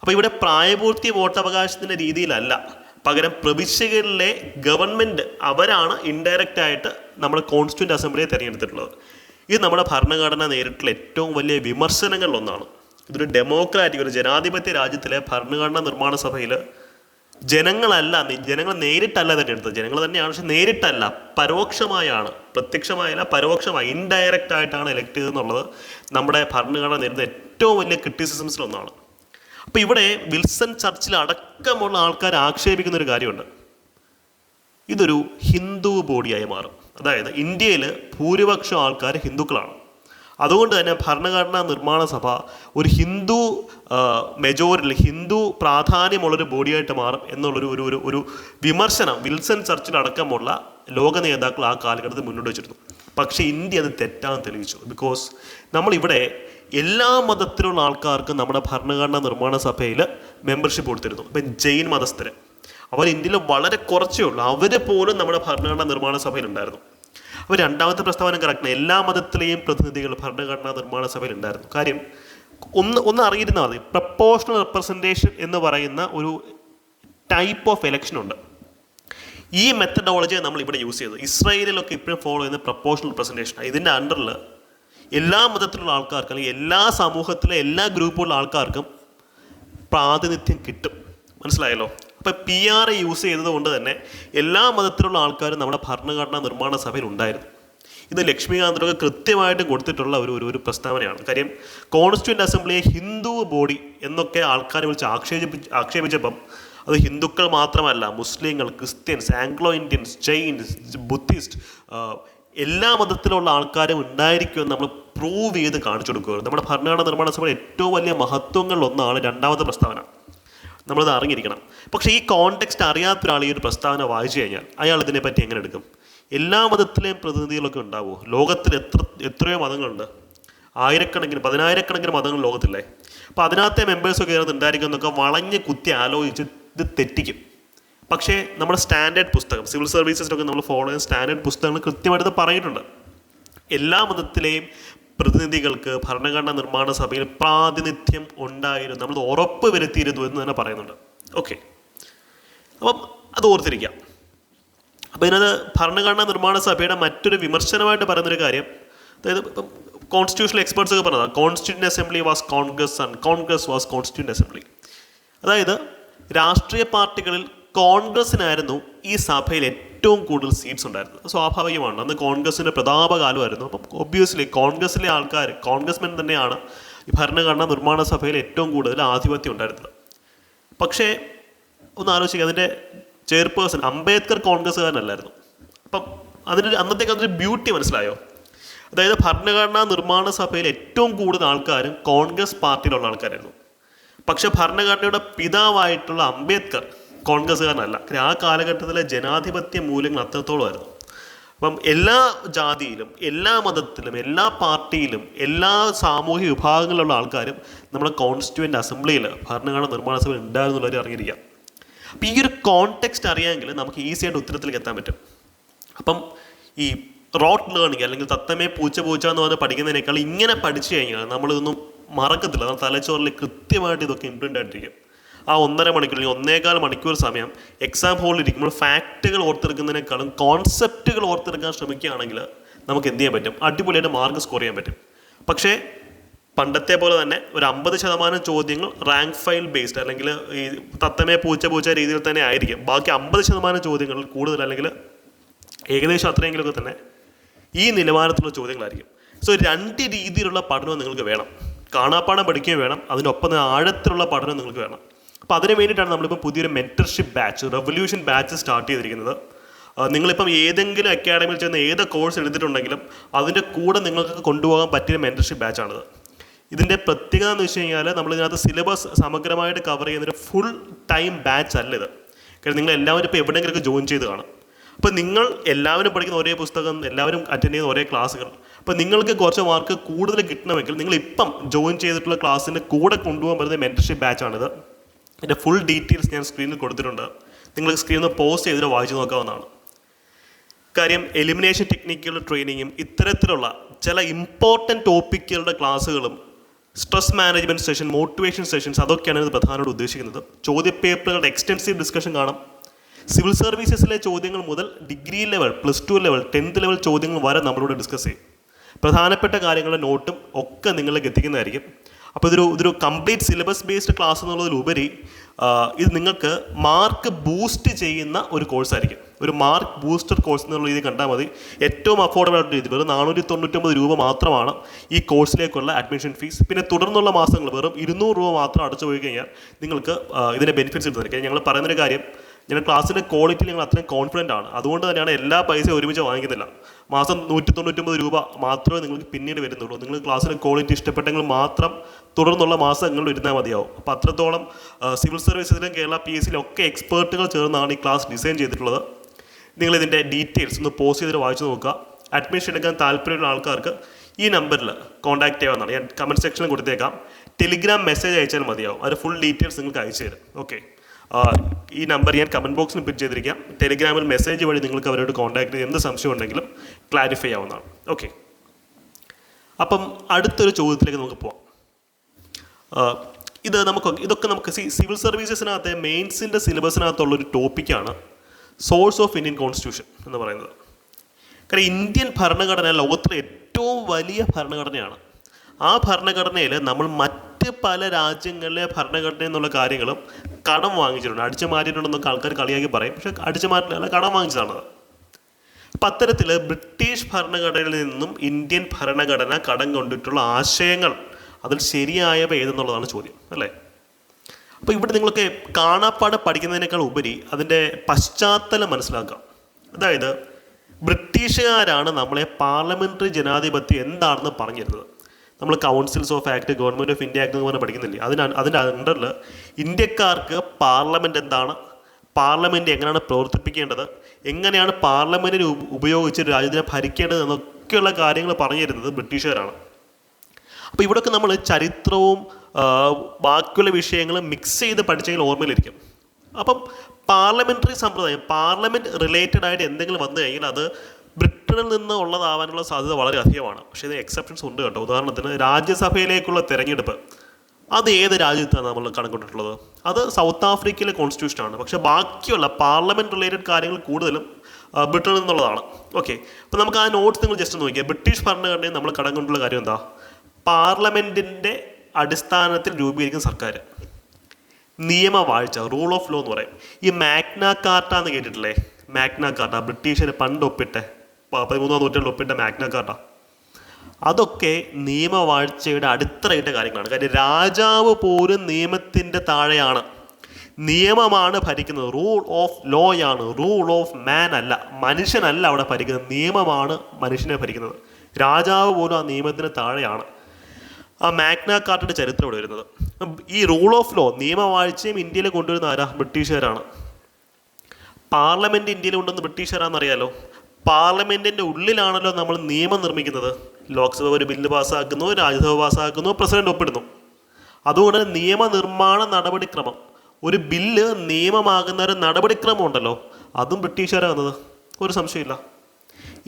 അപ്പോൾ ഇവിടെ പ്രായപൂർത്തി വോട്ടവകാശത്തിന്റെ രീതിയിലല്ല. പകരം പ്രവിശ്യകളിലെ ഗവൺമെന്റ് അവരാണ് ഇൻഡയറക്റ്റ് ആയിട്ട് നമ്മുടെ കോൺസ്റ്റിറ്റ്യൂന്റ് അസംബ്ലിയെ തിരഞ്ഞെടുത്തിട്ടുള്ളത്. ഇത് നമ്മുടെ ഭരണഘടന നേരിട്ടുള്ള ഏറ്റവും വലിയ വിമർശനങ്ങളിലൊന്നാണ്. ഇതൊരു ഡെമോക്രാറ്റിക് ഒരു ജനാധിപത്യ രാജ്യത്തിലെ ഭരണഘടനാ നിർമ്മാണ സഭയിൽ ജനങ്ങളല്ല ജനങ്ങൾ നേരിട്ടല്ല തിരഞ്ഞെടുത്തത് ജനങ്ങൾ തന്നെയാണ് പക്ഷെ നേരിട്ടല്ല. പരോക്ഷമായാണ് പ്രത്യക്ഷമായല്ല പരോക്ഷമായി ഇൻഡയറക്റ്റ് ആയിട്ടാണ് എലക്ട് ചെയ്തെന്നുള്ളത് നമ്മുടെ ഭരണഘടന നേരിടുന്ന ഏറ്റവും വലിയ ക്രിറ്റിസിസംസിലൊന്നാണ് അപ്പോൾ ഇവിടെ വിൽസൺ ചർച്ചിൽ അടക്കമുള്ള ആൾക്കാർ ആക്ഷേപിക്കുന്ന ഒരു കാര്യമുണ്ട്. ഇതൊരു ഹിന്ദു ബോഡിയായി മാറും. അതായത് ഇന്ത്യയിൽ ഭൂരിപക്ഷം ആൾക്കാർ ഹിന്ദുക്കളാണ്. അതുകൊണ്ട് തന്നെ ഭരണഘടനാ നിർമ്മാണ സഭ ഒരു ഹിന്ദു മെജോറിൽ ഹിന്ദു പ്രാധാന്യമുള്ളൊരു ബോഡിയായിട്ട് മാറും എന്നുള്ളൊരു ഒരു ഒരു ഒരു വിമർശനം വിൽസൺ ചർച്ചിലടക്കമുള്ള ലോക നേതാക്കൾ ആ കാലഘട്ടത്തിൽ മുന്നോട്ട് വെച്ചിരുന്നു. പക്ഷേ ഇന്ത്യ അത് തെറ്റാന്ന് തെളിയിച്ചു. ബിക്കോസ് നമ്മളിവിടെ എല്ലാ മതത്തിലുള്ള ആൾക്കാർക്കും നമ്മുടെ ഭരണഘടനാ നിർമ്മാണ സഭയിൽ മെമ്പർഷിപ്പ് കൊടുത്തിരുന്നു. ഇപ്പം ജെയിൻ മതസ്ഥര്. അവർ ഇന്ത്യയിൽ വളരെ കുറച്ചേ ഉള്ളൂ. അവർ പോലും നമ്മുടെ ഭരണഘടനാ നിർമ്മാണ സഭയിലുണ്ടായിരുന്നു അപ്പോൾ രണ്ടാമത്തെ പ്രസ്താവന കറക്റ്റ് എല്ലാ മതത്തിലെയും പ്രതിനിധികൾ ഭരണഘടനാ നിർമ്മാണ സഭയിൽ ഉണ്ടായിരുന്നു. കാര്യം ഒന്ന് ഒന്ന് അറിയിരുന്നാൽ മതി. പ്രപ്പോഷണൽ റെപ്രസെന്റേഷൻ എന്ന് പറയുന്ന ഒരു ടൈപ്പ് ഓഫ് എലക്ഷൻ ഉണ്ട്. ഈ മെത്തഡോളജിയെ നമ്മൾ ഇവിടെ യൂസ് ചെയ്തത്. ഇസ്രായേലിലൊക്കെ ഇപ്പോഴും ഫോളോ ചെയ്യുന്ന പ്രപ്പോഷണൽ റെപ്രസെന്റേഷൻ ഇതിന്റെ അണ്ടറിൽ എല്ലാ മതത്തിലുള്ള ആൾക്കാർക്കും അല്ലെങ്കിൽ എല്ലാ സമൂഹത്തിലെ എല്ലാ ഗ്രൂപ്പുള്ള ആൾക്കാർക്കും പ്രാതിനിധ്യം കിട്ടും. മനസ്സിലായല്ലോ? അപ്പം പി ആർ യൂസ് ചെയ്തത് കൊണ്ട് തന്നെ എല്ലാ മതത്തിലുള്ള ആൾക്കാരും നമ്മുടെ ഭരണഘടനാ നിർമ്മാണ സഭയിൽ ഉണ്ടായിരുന്നു. ഇത് ലക്ഷ്മികാന്തൊക്കെ കൃത്യമായിട്ട് കൊടുത്തിട്ടുള്ള ഒരു ഒരു പ്രസ്താവനയാണ്. കാര്യം കോൺസ്റ്റിറ്റ്യൂന്റ് അസംബ്ലിയെ ഹിന്ദു ബോഡി എന്നൊക്കെ ആൾക്കാർ വിളിച്ച് ആക്ഷേപിച്ച് ആക്ഷേപിച്ചപ്പം അത് ഹിന്ദുക്കൾ മാത്രമല്ല മുസ്ലിങ്ങൾ Christians Anglo Indians Jains Buddhist എല്ലാ മതത്തിലുള്ള ആൾക്കാരും ഉണ്ടായിരിക്കുമെന്ന് നമ്മൾ പ്രൂവ് ചെയ്ത് കാണിച്ചു കൊടുക്കുകയാണ് നമ്മുടെ ഭരണഘടന നിർമ്മാണ സഭയുടെ ഏറ്റവും വലിയ മഹത്വങ്ങളിലൊന്നാണ് രണ്ടാമത്തെ പ്രസ്താവന. നമ്മളത് അറിഞ്ഞിരിക്കണം. പക്ഷേ ഈ കോണ്ടെക്സ്റ്റ് അറിയാത്ത ഒരാൾ ഈ ഒരു പ്രസ്താവന വായിച്ചു കഴിഞ്ഞാൽ അയാൾ ഇതിനെപ്പറ്റി എങ്ങനെ എടുക്കും? എല്ലാ മതത്തിലെയും പ്രതിനിധികളൊക്കെ ഉണ്ടാവുമോ ലോകത്തിൽ എത്ര എത്രയോ മതങ്ങളുണ്ട്. ആയിരക്കണക്കിന് പതിനായിരക്കണക്കിന് മതങ്ങൾ ലോകത്തില്ലേ? അപ്പോൾ അതിനകത്തെ മെമ്പേഴ്സൊക്കെ ഇതിനകത്ത് ഉണ്ടായിരിക്കും എന്നൊക്കെ വളഞ്ഞ് കുത്തി ആലോചിച്ച് ഇത് തെറ്റിക്കും. പക്ഷേ നമ്മുടെ സ്റ്റാൻഡേർഡ് പുസ്തകം സിവിൽ സർവീസസിലൊക്കെ നമ്മൾ ഫോളോ ചെയ്യുന്ന സ്റ്റാൻഡേർഡ് പുസ്തകങ്ങൾ കൃത്യമായിട്ട് പറഞ്ഞിട്ടുണ്ട്. എല്ലാ മതത്തിലെയും പ്രതിനിധികൾക്ക് ഭരണഘടനാ നിർമ്മാണ സഭയിൽ പ്രാതിനിധ്യം ഉണ്ടായിരുന്നു. നമ്മൾ ഉറപ്പ് വരുത്തിയിരുന്നു എന്ന് തന്നെ പറയുന്നുണ്ട്. ഓക്കെ അപ്പം അത് ഓർത്തിരിക്കാം അപ്പോൾ ഇതിനകത്ത് ഭരണഘടനാ നിർമ്മാണ സഭയുടെ മറ്റൊരു വിമർശനമായിട്ട് പറയുന്നൊരു കാര്യം അതായത് ഇപ്പം കോൺസ്റ്റിറ്റ്യൂഷണൽ എക്സ്പേർട്സ് ഒക്കെ പറഞ്ഞതാണ് constituent assembly was Congress and Congress was constituent assembly അതായത് രാഷ്ട്രീയ പാർട്ടികളിൽ കോൺഗ്രസ്സിനായിരുന്നു ഈ സഭയിൽ ഏറ്റവും കൂടുതൽ സീറ്റ്സ് ഉണ്ടായിരുന്നത്. സ്വാഭാവികമാണ്. അന്ന് കോൺഗ്രസിന്റെ പ്രതാപകാലമായിരുന്നു. അപ്പം ഒബ്വിയസ്ലി കോൺഗ്രസിലെ ആൾക്കാർ കോൺഗ്രസ്മെൻ തന്നെയാണ് ഈ ഭരണഘടനാ നിർമ്മാണ സഭയിൽ ഏറ്റവും കൂടുതൽ ആധിപത്യം ഉണ്ടായിരുന്നത്. പക്ഷേ ഒന്ന് ആലോചിക്കുക അതിന്റെ ചെയർപേഴ്സൺ അംബേദ്കർ കോൺഗ്രസ്സുകാരനല്ലായിരുന്നു. അപ്പം അതിന് അന്നത്തേക്ക് അതിന്റെ ബ്യൂട്ടി മനസ്സിലായോ? അതായത് ഭരണഘടനാ നിർമ്മാണ സഭയിൽ ഏറ്റവും കൂടുതൽ ആൾക്കാരും കോൺഗ്രസ് പാർട്ടിയിലുള്ള ആൾക്കാരായിരുന്നു. പക്ഷേ ഭരണഘടനയുടെ പിതാവായിട്ടുള്ള അംബേദ്കർ കോൺഗ്രസ്സുകാരനല്ല. കാര്യം ആ കാലഘട്ടത്തിലെ ജനാധിപത്യ മൂല്യങ്ങൾ അത്രത്തോളമായിരുന്നു. അപ്പം എല്ലാ ജാതിയിലും എല്ലാ മതത്തിലും എല്ലാ പാർട്ടിയിലും എല്ലാ സാമൂഹിക വിഭാഗങ്ങളിലുള്ള ആൾക്കാരും നമ്മുടെ കോൺസ്റ്റിറ്റ്യൂവന്റ് അസംബ്ലിയിൽ ഭരണഘടന നിർമ്മാണ സഭയിൽ ഉണ്ടായിരുന്നുള്ളവർ അറിഞ്ഞിരിക്കാം. അപ്പം ഈ ഒരു കോൺടെക്സ്റ്റ് അറിയാമെങ്കിൽ നമുക്ക് ഈസിയായിട്ട് ഉത്തരത്തിലേക്ക് എത്താൻ പറ്റും. അപ്പം ഈ റോട്ട് ലേണിംഗ് അല്ലെങ്കിൽ തത്തമേ പൂച്ച പൂച്ച എന്ന് പറഞ്ഞ് പഠിക്കുന്നതിനേക്കാൾ ഇങ്ങനെ പഠിച്ചു കഴിഞ്ഞാൽ നമ്മളിതൊന്നും മറക്കത്തില്ല. നമ്മുടെ തലച്ചോറിൽ കൃത്യമായിട്ട് ഇതൊക്കെ ഇംപ്ലിന്റ് ആയിട്ടിരിക്കും. ആ ഒന്നര മണിക്കൂർ അല്ലെങ്കിൽ ഒന്നേകാൽ മണിക്കൂർ സമയം എക്സാം ഹോളിൽ ഇരിക്കുമ്പോൾ ഫാക്റ്റുകൾ ഓർത്തെടുക്കുന്നതിനേക്കാളും കോൺസെപ്റ്റുകൾ ഓർത്തെടുക്കാൻ ശ്രമിക്കുകയാണെങ്കിൽ നമുക്ക് എന്ത് ചെയ്യാൻ പറ്റും? അടിപൊളിയായിട്ട് മാർക്ക് സ്കോർ ചെയ്യാൻ പറ്റും. പക്ഷേ പണ്ടത്തെ പോലെ തന്നെ ഒരു അമ്പത് ശതമാനം ചോദ്യങ്ങൾ റാങ്ക് ഫയൽ ബേസ്ഡ് അല്ലെങ്കിൽ ഈ തത്തമേ പൂച്ച പൂച്ച രീതിയിൽ തന്നെ ആയിരിക്കും. ബാക്കി അമ്പത് ശതമാനം ചോദ്യങ്ങളിൽ കൂടുതൽ അല്ലെങ്കിൽ ഏകദേശം അത്രയെങ്കിലുമൊക്കെ തന്നെ ഈ നിലവാരത്തിലുള്ള ചോദ്യങ്ങളായിരിക്കും. സോ രണ്ട് രീതിയിലുള്ള പഠനം നിങ്ങൾക്ക് വേണം. കാണാപ്പാടം പഠിക്കുകയും വേണം. അതിനൊപ്പം ആഴത്തിലുള്ള പഠനം നിങ്ങൾക്ക് വേണം. അപ്പോൾ അതിന് വേണ്ടിയിട്ടാണ് നമ്മളിപ്പോൾ പുതിയൊരു mentorship batch revolution batch start ചെയ്തിരിക്കുന്നത്. നിങ്ങളിപ്പം ഏതെങ്കിലും അക്കാഡമിയിൽ ചെന്ന് ഏത് കോഴ്സ് എടുത്തിട്ടുണ്ടെങ്കിലും അതിന്റെ കൂടെ നിങ്ങൾക്ക് കൊണ്ടുപോകാൻ പറ്റിയ മെന്റർഷിപ്പ് ബാച്ചാണിത് ഇതിന്റെ പ്രത്യേകത എന്ന് വെച്ച് കഴിഞ്ഞാൽ നമ്മൾ ഇതിനകത്ത് സിലബസ് സമഗ്രമായിട്ട് കവർ ചെയ്യുന്നൊരു ഫുൾ ടൈം ബാച്ച് അല്ല ഇത്. കാരണം നിങ്ങൾ എല്ലാവരും ഇപ്പോൾ എവിടെയെങ്കിലുമൊക്കെ ജോയിൻ ചെയ്ത് കാണും. അപ്പോൾ നിങ്ങൾ എല്ലാവരും പഠിക്കുന്ന ഒരേ പുസ്തകം എല്ലാവരും അറ്റൻഡ് ചെയ്യുന്ന ഒരേ ക്ലാസ്സുകൾ അപ്പോൾ നിങ്ങൾക്ക് കുറച്ച് മാർക്ക് കൂടുതൽ കിട്ടണമെങ്കിൽ നിങ്ങൾ ഇപ്പം ജോയിൻ ചെയ്തിട്ടുള്ള ക്ലാസ്സിന്റെ കൂടെ കൊണ്ടുപോകാൻ പറ്റുന്ന മെന്റർഷിപ്പ് ബാച്ചാണിത് ഇതിന്റെ ഫുൾ ഡീറ്റെയിൽസ് ഞാൻ സ്ക്രീനിൽ കൊടുത്തിട്ടുണ്ട്. നിങ്ങൾ സ്ക്രീനിൽ പോസ്റ്റ് ചെയ്തിട്ട് വായിച്ചു നോക്കാവുന്നതാണ്. കാര്യം എലിമിനേഷൻ ടെക്നിക്കുകളുടെ ട്രെയിനിങ്ങും ഇത്തരത്തിലുള്ള ചില ഇമ്പോർട്ടന്റ് ടോപ്പിക്കുകളുടെ ക്ലാസ്സുകളും stress management session motivation sessions അതൊക്കെയാണ് ഇത് പ്രധാനമായിട്ട് ഉദ്ദേശിക്കുന്നത്. ചോദ്യപേപ്പറുകളുടെ എക്സ്റ്റെൻസീവ് ഡിസ്കഷൻ കാണാം. സിവിൽ സർവീസസിലെ ചോദ്യങ്ങൾ മുതൽ degree level plus two level tenth level ചോദ്യങ്ങൾ വരെ നമ്മളിവിടെ ഡിസ്കസ് ചെയ്യും. പ്രധാനപ്പെട്ട കാര്യങ്ങളുടെ നോട്ടും ഒക്കെ നിങ്ങളിലേക്ക് എത്തിക്കുന്നതായിരിക്കും അപ്പോൾ ഇതൊരു ഇതൊരു കംപ്ലീറ്റ് സിലബസ് ബേസ്ഡ് ക്ലാസ് എന്നുള്ളതിലുപരി ഇത് നിങ്ങൾക്ക് മാർക്ക് ബൂസ്റ്റ് ചെയ്യുന്ന ഒരു കോഴ്സായിരിക്കും ഒരു മാർക്ക് ബൂസ്റ്റർ കോഴ്സ് എന്നുള്ള രീതി കണ്ടാൽ മതി. ഏറ്റവും അഫോർഡബിൾ ആയിട്ട് രീതി വെറും നാനൂറ്റി തൊണ്ണൂറ്റൊമ്പത് രൂപ മാത്രമാണ് ഈ കോഴ്സിലേക്കുള്ള അഡ്മിഷൻ ഫീസ് പിന്നെ തുടർന്നുള്ള മാസങ്ങൾ വെറും ഇരുന്നൂറ് രൂപ മാത്രം അടച്ചു പോയി കഴിഞ്ഞാൽ നിങ്ങൾക്ക് ഇതിന്റെ ബെനിഫിറ്റ്സ് കിട്ടുന്നതായിരിക്കും. ഞങ്ങൾ പറയുന്നൊരു കാര്യം ഞങ്ങൾ ക്ലാസ്സിന്റെ ക്വാളിറ്റി ഞങ്ങൾ അത്രയും കോൺഫിഡന്റ് ആണ്. അതുകൊണ്ട് തന്നെയാണ് എല്ലാ പൈസയും ഒരുമിച്ച് വാങ്ങിക്കുന്നില്ല. മാസം നൂറ്റി തൊണ്ണൂറ്റൊമ്പത് രൂപ മാത്രമേ നിങ്ങൾക്ക് പിന്നീട് വരുന്നുള്ളൂ. നിങ്ങൾ ക്ലാസ്സിലെ ക്വാളിറ്റി ഇഷ്ടപ്പെട്ടെങ്കിൽ മാത്രം തുടർന്നുള്ള മാസം നിങ്ങൾ ഇരുന്നാൽ മതിയാവും. അപ്പോൾ അത്രത്തോളം സിവിൽ സർവീസസിലും കേരള പി എസ് സിയിലും ഒക്കെ എക്സ്പേർട്ടുകൾ ചേർന്നാണ് ഈ ക്ലാസ് ഡിസൈൻ ചെയ്തിട്ടുള്ളത്. നിങ്ങൾ ഇതിന്റെ ഡീറ്റെയിൽസ് ഒന്ന് പോസ്റ്റ് ചെയ്തിട്ട് വായിച്ചു നോക്കുക. അഡ്മിഷൻ എടുക്കാൻ താല്പര്യമുള്ള ആൾക്കാർക്ക് ഈ നമ്പറിൽ കോൺടാക്ട് ചെയ്യാവുന്നതാണ്. ഞാൻ കമന്റ് സെക്ഷനിൽ കൊടുത്തേക്കാം. ടെലിഗ്രാം മെസ്സേജ് അയച്ചാൽ മതിയാവും. അത് ഫുൾ ഡീറ്റെയിൽസ് നിങ്ങൾക്ക് അയച്ചു തരും. ഓക്കെ. ഈ നമ്പർ ഞാൻ കമന്റ് ബോക്സിൽ പിൻ ചെയ്തിരിക്കാം. ടെലിഗ്രാമിൽ മെസ്സേജ് വഴി നിങ്ങൾക്ക് അവരോട് കോൺടാക്ട് ചെയ്ത് എന്ത് സംശയം ഉണ്ടെങ്കിലും ക്ലാരിഫൈ ആവുന്നതാണ്. ഓക്കെ അപ്പം അടുത്തൊരു ചോദ്യത്തിലേക്ക് നമുക്ക് പോവാം. ഇത് നമുക്ക് ഇതൊക്കെ നമുക്ക് സിവിൽ സർവീസസിനകത്തെ മെയിൻസിന്റെ സിലബസിനകത്തുള്ളൊരു ടോപ്പിക്കാണ് സോഴ്സ് ഓഫ് ഇന്ത്യൻ കോൺസ്റ്റിറ്റ്യൂഷൻ എന്ന് പറയുന്നത്. കാരണം ഇന്ത്യൻ ഭരണഘടന ലോകത്തിലെ ഏറ്റവും വലിയ ഭരണഘടനയാണ്. ആ ഭരണഘടനയിൽ നമ്മൾ മറ്റ് മറ്റ് പല രാജ്യങ്ങളിലെ ഭരണഘടന എന്നുള്ള കാര്യങ്ങളും കടം വാങ്ങിച്ചിട്ടുണ്ട്. അടിച്ചു മാറ്റിയിട്ടുണ്ടെന്നൊക്കെ ആൾക്കാർ കളിയാക്കി പറയും. പക്ഷെ അടിച്ചു മാറ്റില്ല കടം വാങ്ങിച്ചതാണത് അപ്പം അത്തരത്തിൽ ബ്രിട്ടീഷ് ഭരണഘടനയിൽ നിന്നും ഇന്ത്യൻ ഭരണഘടന കടം കൊണ്ടിട്ടുള്ള ആശയങ്ങൾ അതിൽ ശരിയായവ ഏതെന്നുള്ളതാണ് ചോദ്യം അല്ലേ? അപ്പോൾ ഇവിടെ നിങ്ങളൊക്കെ കാണാപ്പാട് പഠിക്കുന്നതിനേക്കാൾ ഉപരി അതിന്റെ പശ്ചാത്തലം മനസ്സിലാക്കാം. അതായത് ബ്രിട്ടീഷുകാരാണ് നമ്മളെ പാർലമെന്ററി ജനാധിപത്യം എന്താണെന്ന് പറഞ്ഞിരുന്നത്. നമ്മൾ councils of act government of India act എന്ന് പറഞ്ഞാൽ പഠിക്കുന്നില്ലേ? അതിന് അതിന്റെ അണ്ടറിൽ ഇന്ത്യക്കാർക്ക് പാർലമെന്റ് എന്താണ്? പാർലമെന്റ് എങ്ങനെയാണ് പ്രവർത്തിപ്പിക്കേണ്ടത്? എങ്ങനെയാണ് പാർലമെന്റിനെ ഉപയോഗിച്ച് രാജ്യത്തിനെ ഭരിക്കേണ്ടത് എന്നൊക്കെയുള്ള കാര്യങ്ങൾ പറഞ്ഞു തരുന്നത് ബ്രിട്ടീഷുകാരാണ്. അപ്പോൾ ഇവിടെയൊക്കെ നമ്മൾ ചരിത്രവും ബാക്കിയുള്ള വിഷയങ്ങളും മിക്സ് ചെയ്ത് പഠിച്ചെങ്കിൽ ഓർമ്മയിലിരിക്കും. അപ്പം പാർലമെന്ററി സമ്പ്രദായം പാർലമെന്റ് റിലേറ്റഡ് ആയിട്ട് എന്തെങ്കിലും വന്നു കഴിഞ്ഞാൽ അത് ബ്രിട്ടനിൽ നിന്ന് ഉള്ളതാവാനുള്ള സാധ്യത വളരെ അധികമാണ്. പക്ഷേ ഇത് എക്സെപ്ഷൻസ് ഉണ്ട് കേട്ടോ. ഉദാഹരണത്തിന് രാജ്യസഭയിലേക്കുള്ള തെരഞ്ഞെടുപ്പ്. അത് ഏത് രാജ്യത്താണ് നമ്മൾ കണക്കിട്ടിട്ടുള്ളത് അത് സൗത്ത് ആഫ്രിക്കയിലെ കോൺസ്റ്റിറ്റ്യൂഷനാണ് പക്ഷേ ബാക്കിയുള്ള പാർലമെന്റ് റിലേറ്റഡ് കാര്യങ്ങൾ കൂടുതലും ബ്രിട്ടനിൽ നിന്നുള്ളതാണ്. ഓക്കെ അപ്പോൾ നമുക്ക് ആ നോട്ട്സ് നിങ്ങൾ ജസ്റ്റ് നോക്കിയാൽ ബ്രിട്ടീഷ് ഭരണഘടനയിൽ നമ്മൾ കടം കാര്യം എന്താ? പാർലമെന്റിന്റെ അടിസ്ഥാനത്തിൽ രൂപീകരിക്കുന്ന സർക്കാർ നിയമവാഴ്ച റൂൾ ഓഫ് ലോ എന്ന് പറയും. ഈ മാഗ്ന കാർട്ട എന്ന് കേട്ടിട്ടില്ലേ? മാഗ്ന കാർട്ട ബ്രിട്ടീഷർ പണ്ട് പതിമൂന്നാം നൂറ്റാണ്ട് ഒപ്പിന്റെ മാഗ്ന കാർട്ട അതൊക്കെ നിയമവാഴ്ചയുടെ അടിത്തറയിട്ട കാര്യങ്ങളാണ്. കാര്യം രാജാവ് പോലും നിയമത്തിന്റെ താഴെയാണ്. നിയമമാണ് ഭരിക്കുന്നത്. റൂൾ ഓഫ് ലോ ആണ്. റൂൾ ഓഫ് മാൻ അല്ല. മനുഷ്യനല്ല അവിടെ ഭരിക്കുന്നത്. നിയമമാണ് മനുഷ്യനെ ഭരിക്കുന്നത്. രാജാവ് പോലും ആ നിയമത്തിന് താഴെയാണ്. ആ മാഗ്ന കാർട്ടിന്റെ ചരിത്രം ഇവിടെ വരുന്നത്. ഈ റൂൾ ഓഫ് ലോ നിയമവാഴ്ചയും ഇന്ത്യയിൽ കൊണ്ടുവരുന്ന ആരാ? ബ്രിട്ടീഷുകാരാണ്. പാർലമെന്റ് ഇന്ത്യയിൽ കൊണ്ടുവന്ന് ബ്രിട്ടീഷുകാരാണെന്ന് അറിയാലോ പാർലമെന്റിന്റെ ഉള്ളിലാണല്ലോ നമ്മൾ നിയമം നിർമ്മിക്കുന്നത്. ലോക്സഭ ഒരു ബില്ല് പാസ്സാക്കുന്നു രാജ്യസഭ പാസ്സാക്കുന്നു പ്രസിഡന്റ് ഒപ്പിടുന്നു. അതുകൊണ്ട് നിയമനിർമ്മാണ നടപടിക്രമം. ഒരു ബില്ല് നിയമമാകുന്ന ഒരു നടപടിക്രമം ഉണ്ടല്ലോ അതും ബ്രിട്ടീഷുകാരാണ് വന്നത്. ഒരു സംശയമില്ല.